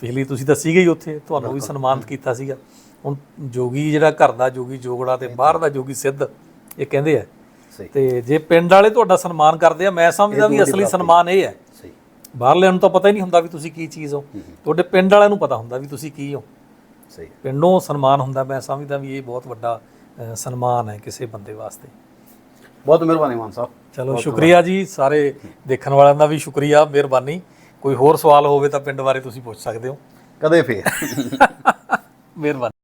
ਪਿਛਲੀ ਤੁਸੀਂ ਤਾਂ ਸੀਗੇ ਹੀ ਉੱਥੇ ਤੁਹਾਨੂੰ ਵੀ ਸਨਮਾਨਿਤ ਕੀਤਾ ਸੀਗਾ। ਹੁਣ ਜੋਗੀ ਜਿਹੜਾ ਘਰ ਦਾ ਜੋਗੀ ਜੋਗੜਾ ਤੇ ਬਾਹਰ ਦਾ ਜੋਗੀ ਸਿੱਧ ਇਹ ਕਹਿੰਦੇ ਆ ਸਹੀ। ਤੇ ਜੇ ਪਿੰਡ ਵਾਲੇ ਤੁਹਾਡਾ ਸਨਮਾਨ ਕਰਦੇ ਆ ਮੈਂ ਸਮਝਦਾ ਵੀ ਅਸਲੀ ਸਨਮਾਨ ਇਹ ਹੈ। ਬਾਹਰਲਿਆਂ ਨੂੰ ਤਾਂ ਪਤਾ ਹੀ ਨਹੀਂ ਹੁੰਦਾ ਵੀ ਤੁਸੀਂ ਕੀ ਚੀਜ਼ ਹੋ। ਤੁਹਾਡੇ ਪਿੰਡ ਵਾਲਿਆਂ ਨੂੰ ਪਤਾ ਹੁੰਦਾ ਵੀ ਤੁਸੀਂ ਕੀ ਹੋ। ਸਹੀ। ਪਿੰਡੋਂ ਸਨਮਾਨ ਹੁੰਦਾ ਮੈਂ ਸਮਝਦਾ ਵੀ ਇਹ ਬਹੁਤ ਵੱਡਾ ਸਨਮਾਨ ਹੈ ਕਿਸੇ ਬੰਦੇ ਵਾਸਤੇ। ਬਹੁਤ ਮਿਹਰਬਾਨੀ ਮਾਨ ਸਾਹਿਬ। ਚਲੋ ਸ਼ੁਕਰੀਆ ਜੀ ਸਾਰੇ ਦੇਖਣ ਵਾਲਿਆਂ ਦਾ ਵੀ ਸ਼ੁਕਰੀਆ ਮਿਹਰਬਾਨੀ। ਕੋਈ ਹੋਰ ਸਵਾਲ ਹੋਵੇ ਤਾਂ ਪਿੰਡ ਬਾਰੇ ਤੁਸੀਂ ਪੁੱਛ ਸਕਦੇ ਹੋ। ਕਦੇ ਫੇਰ। [laughs] ਮਿਹਰਬਾਨੀ।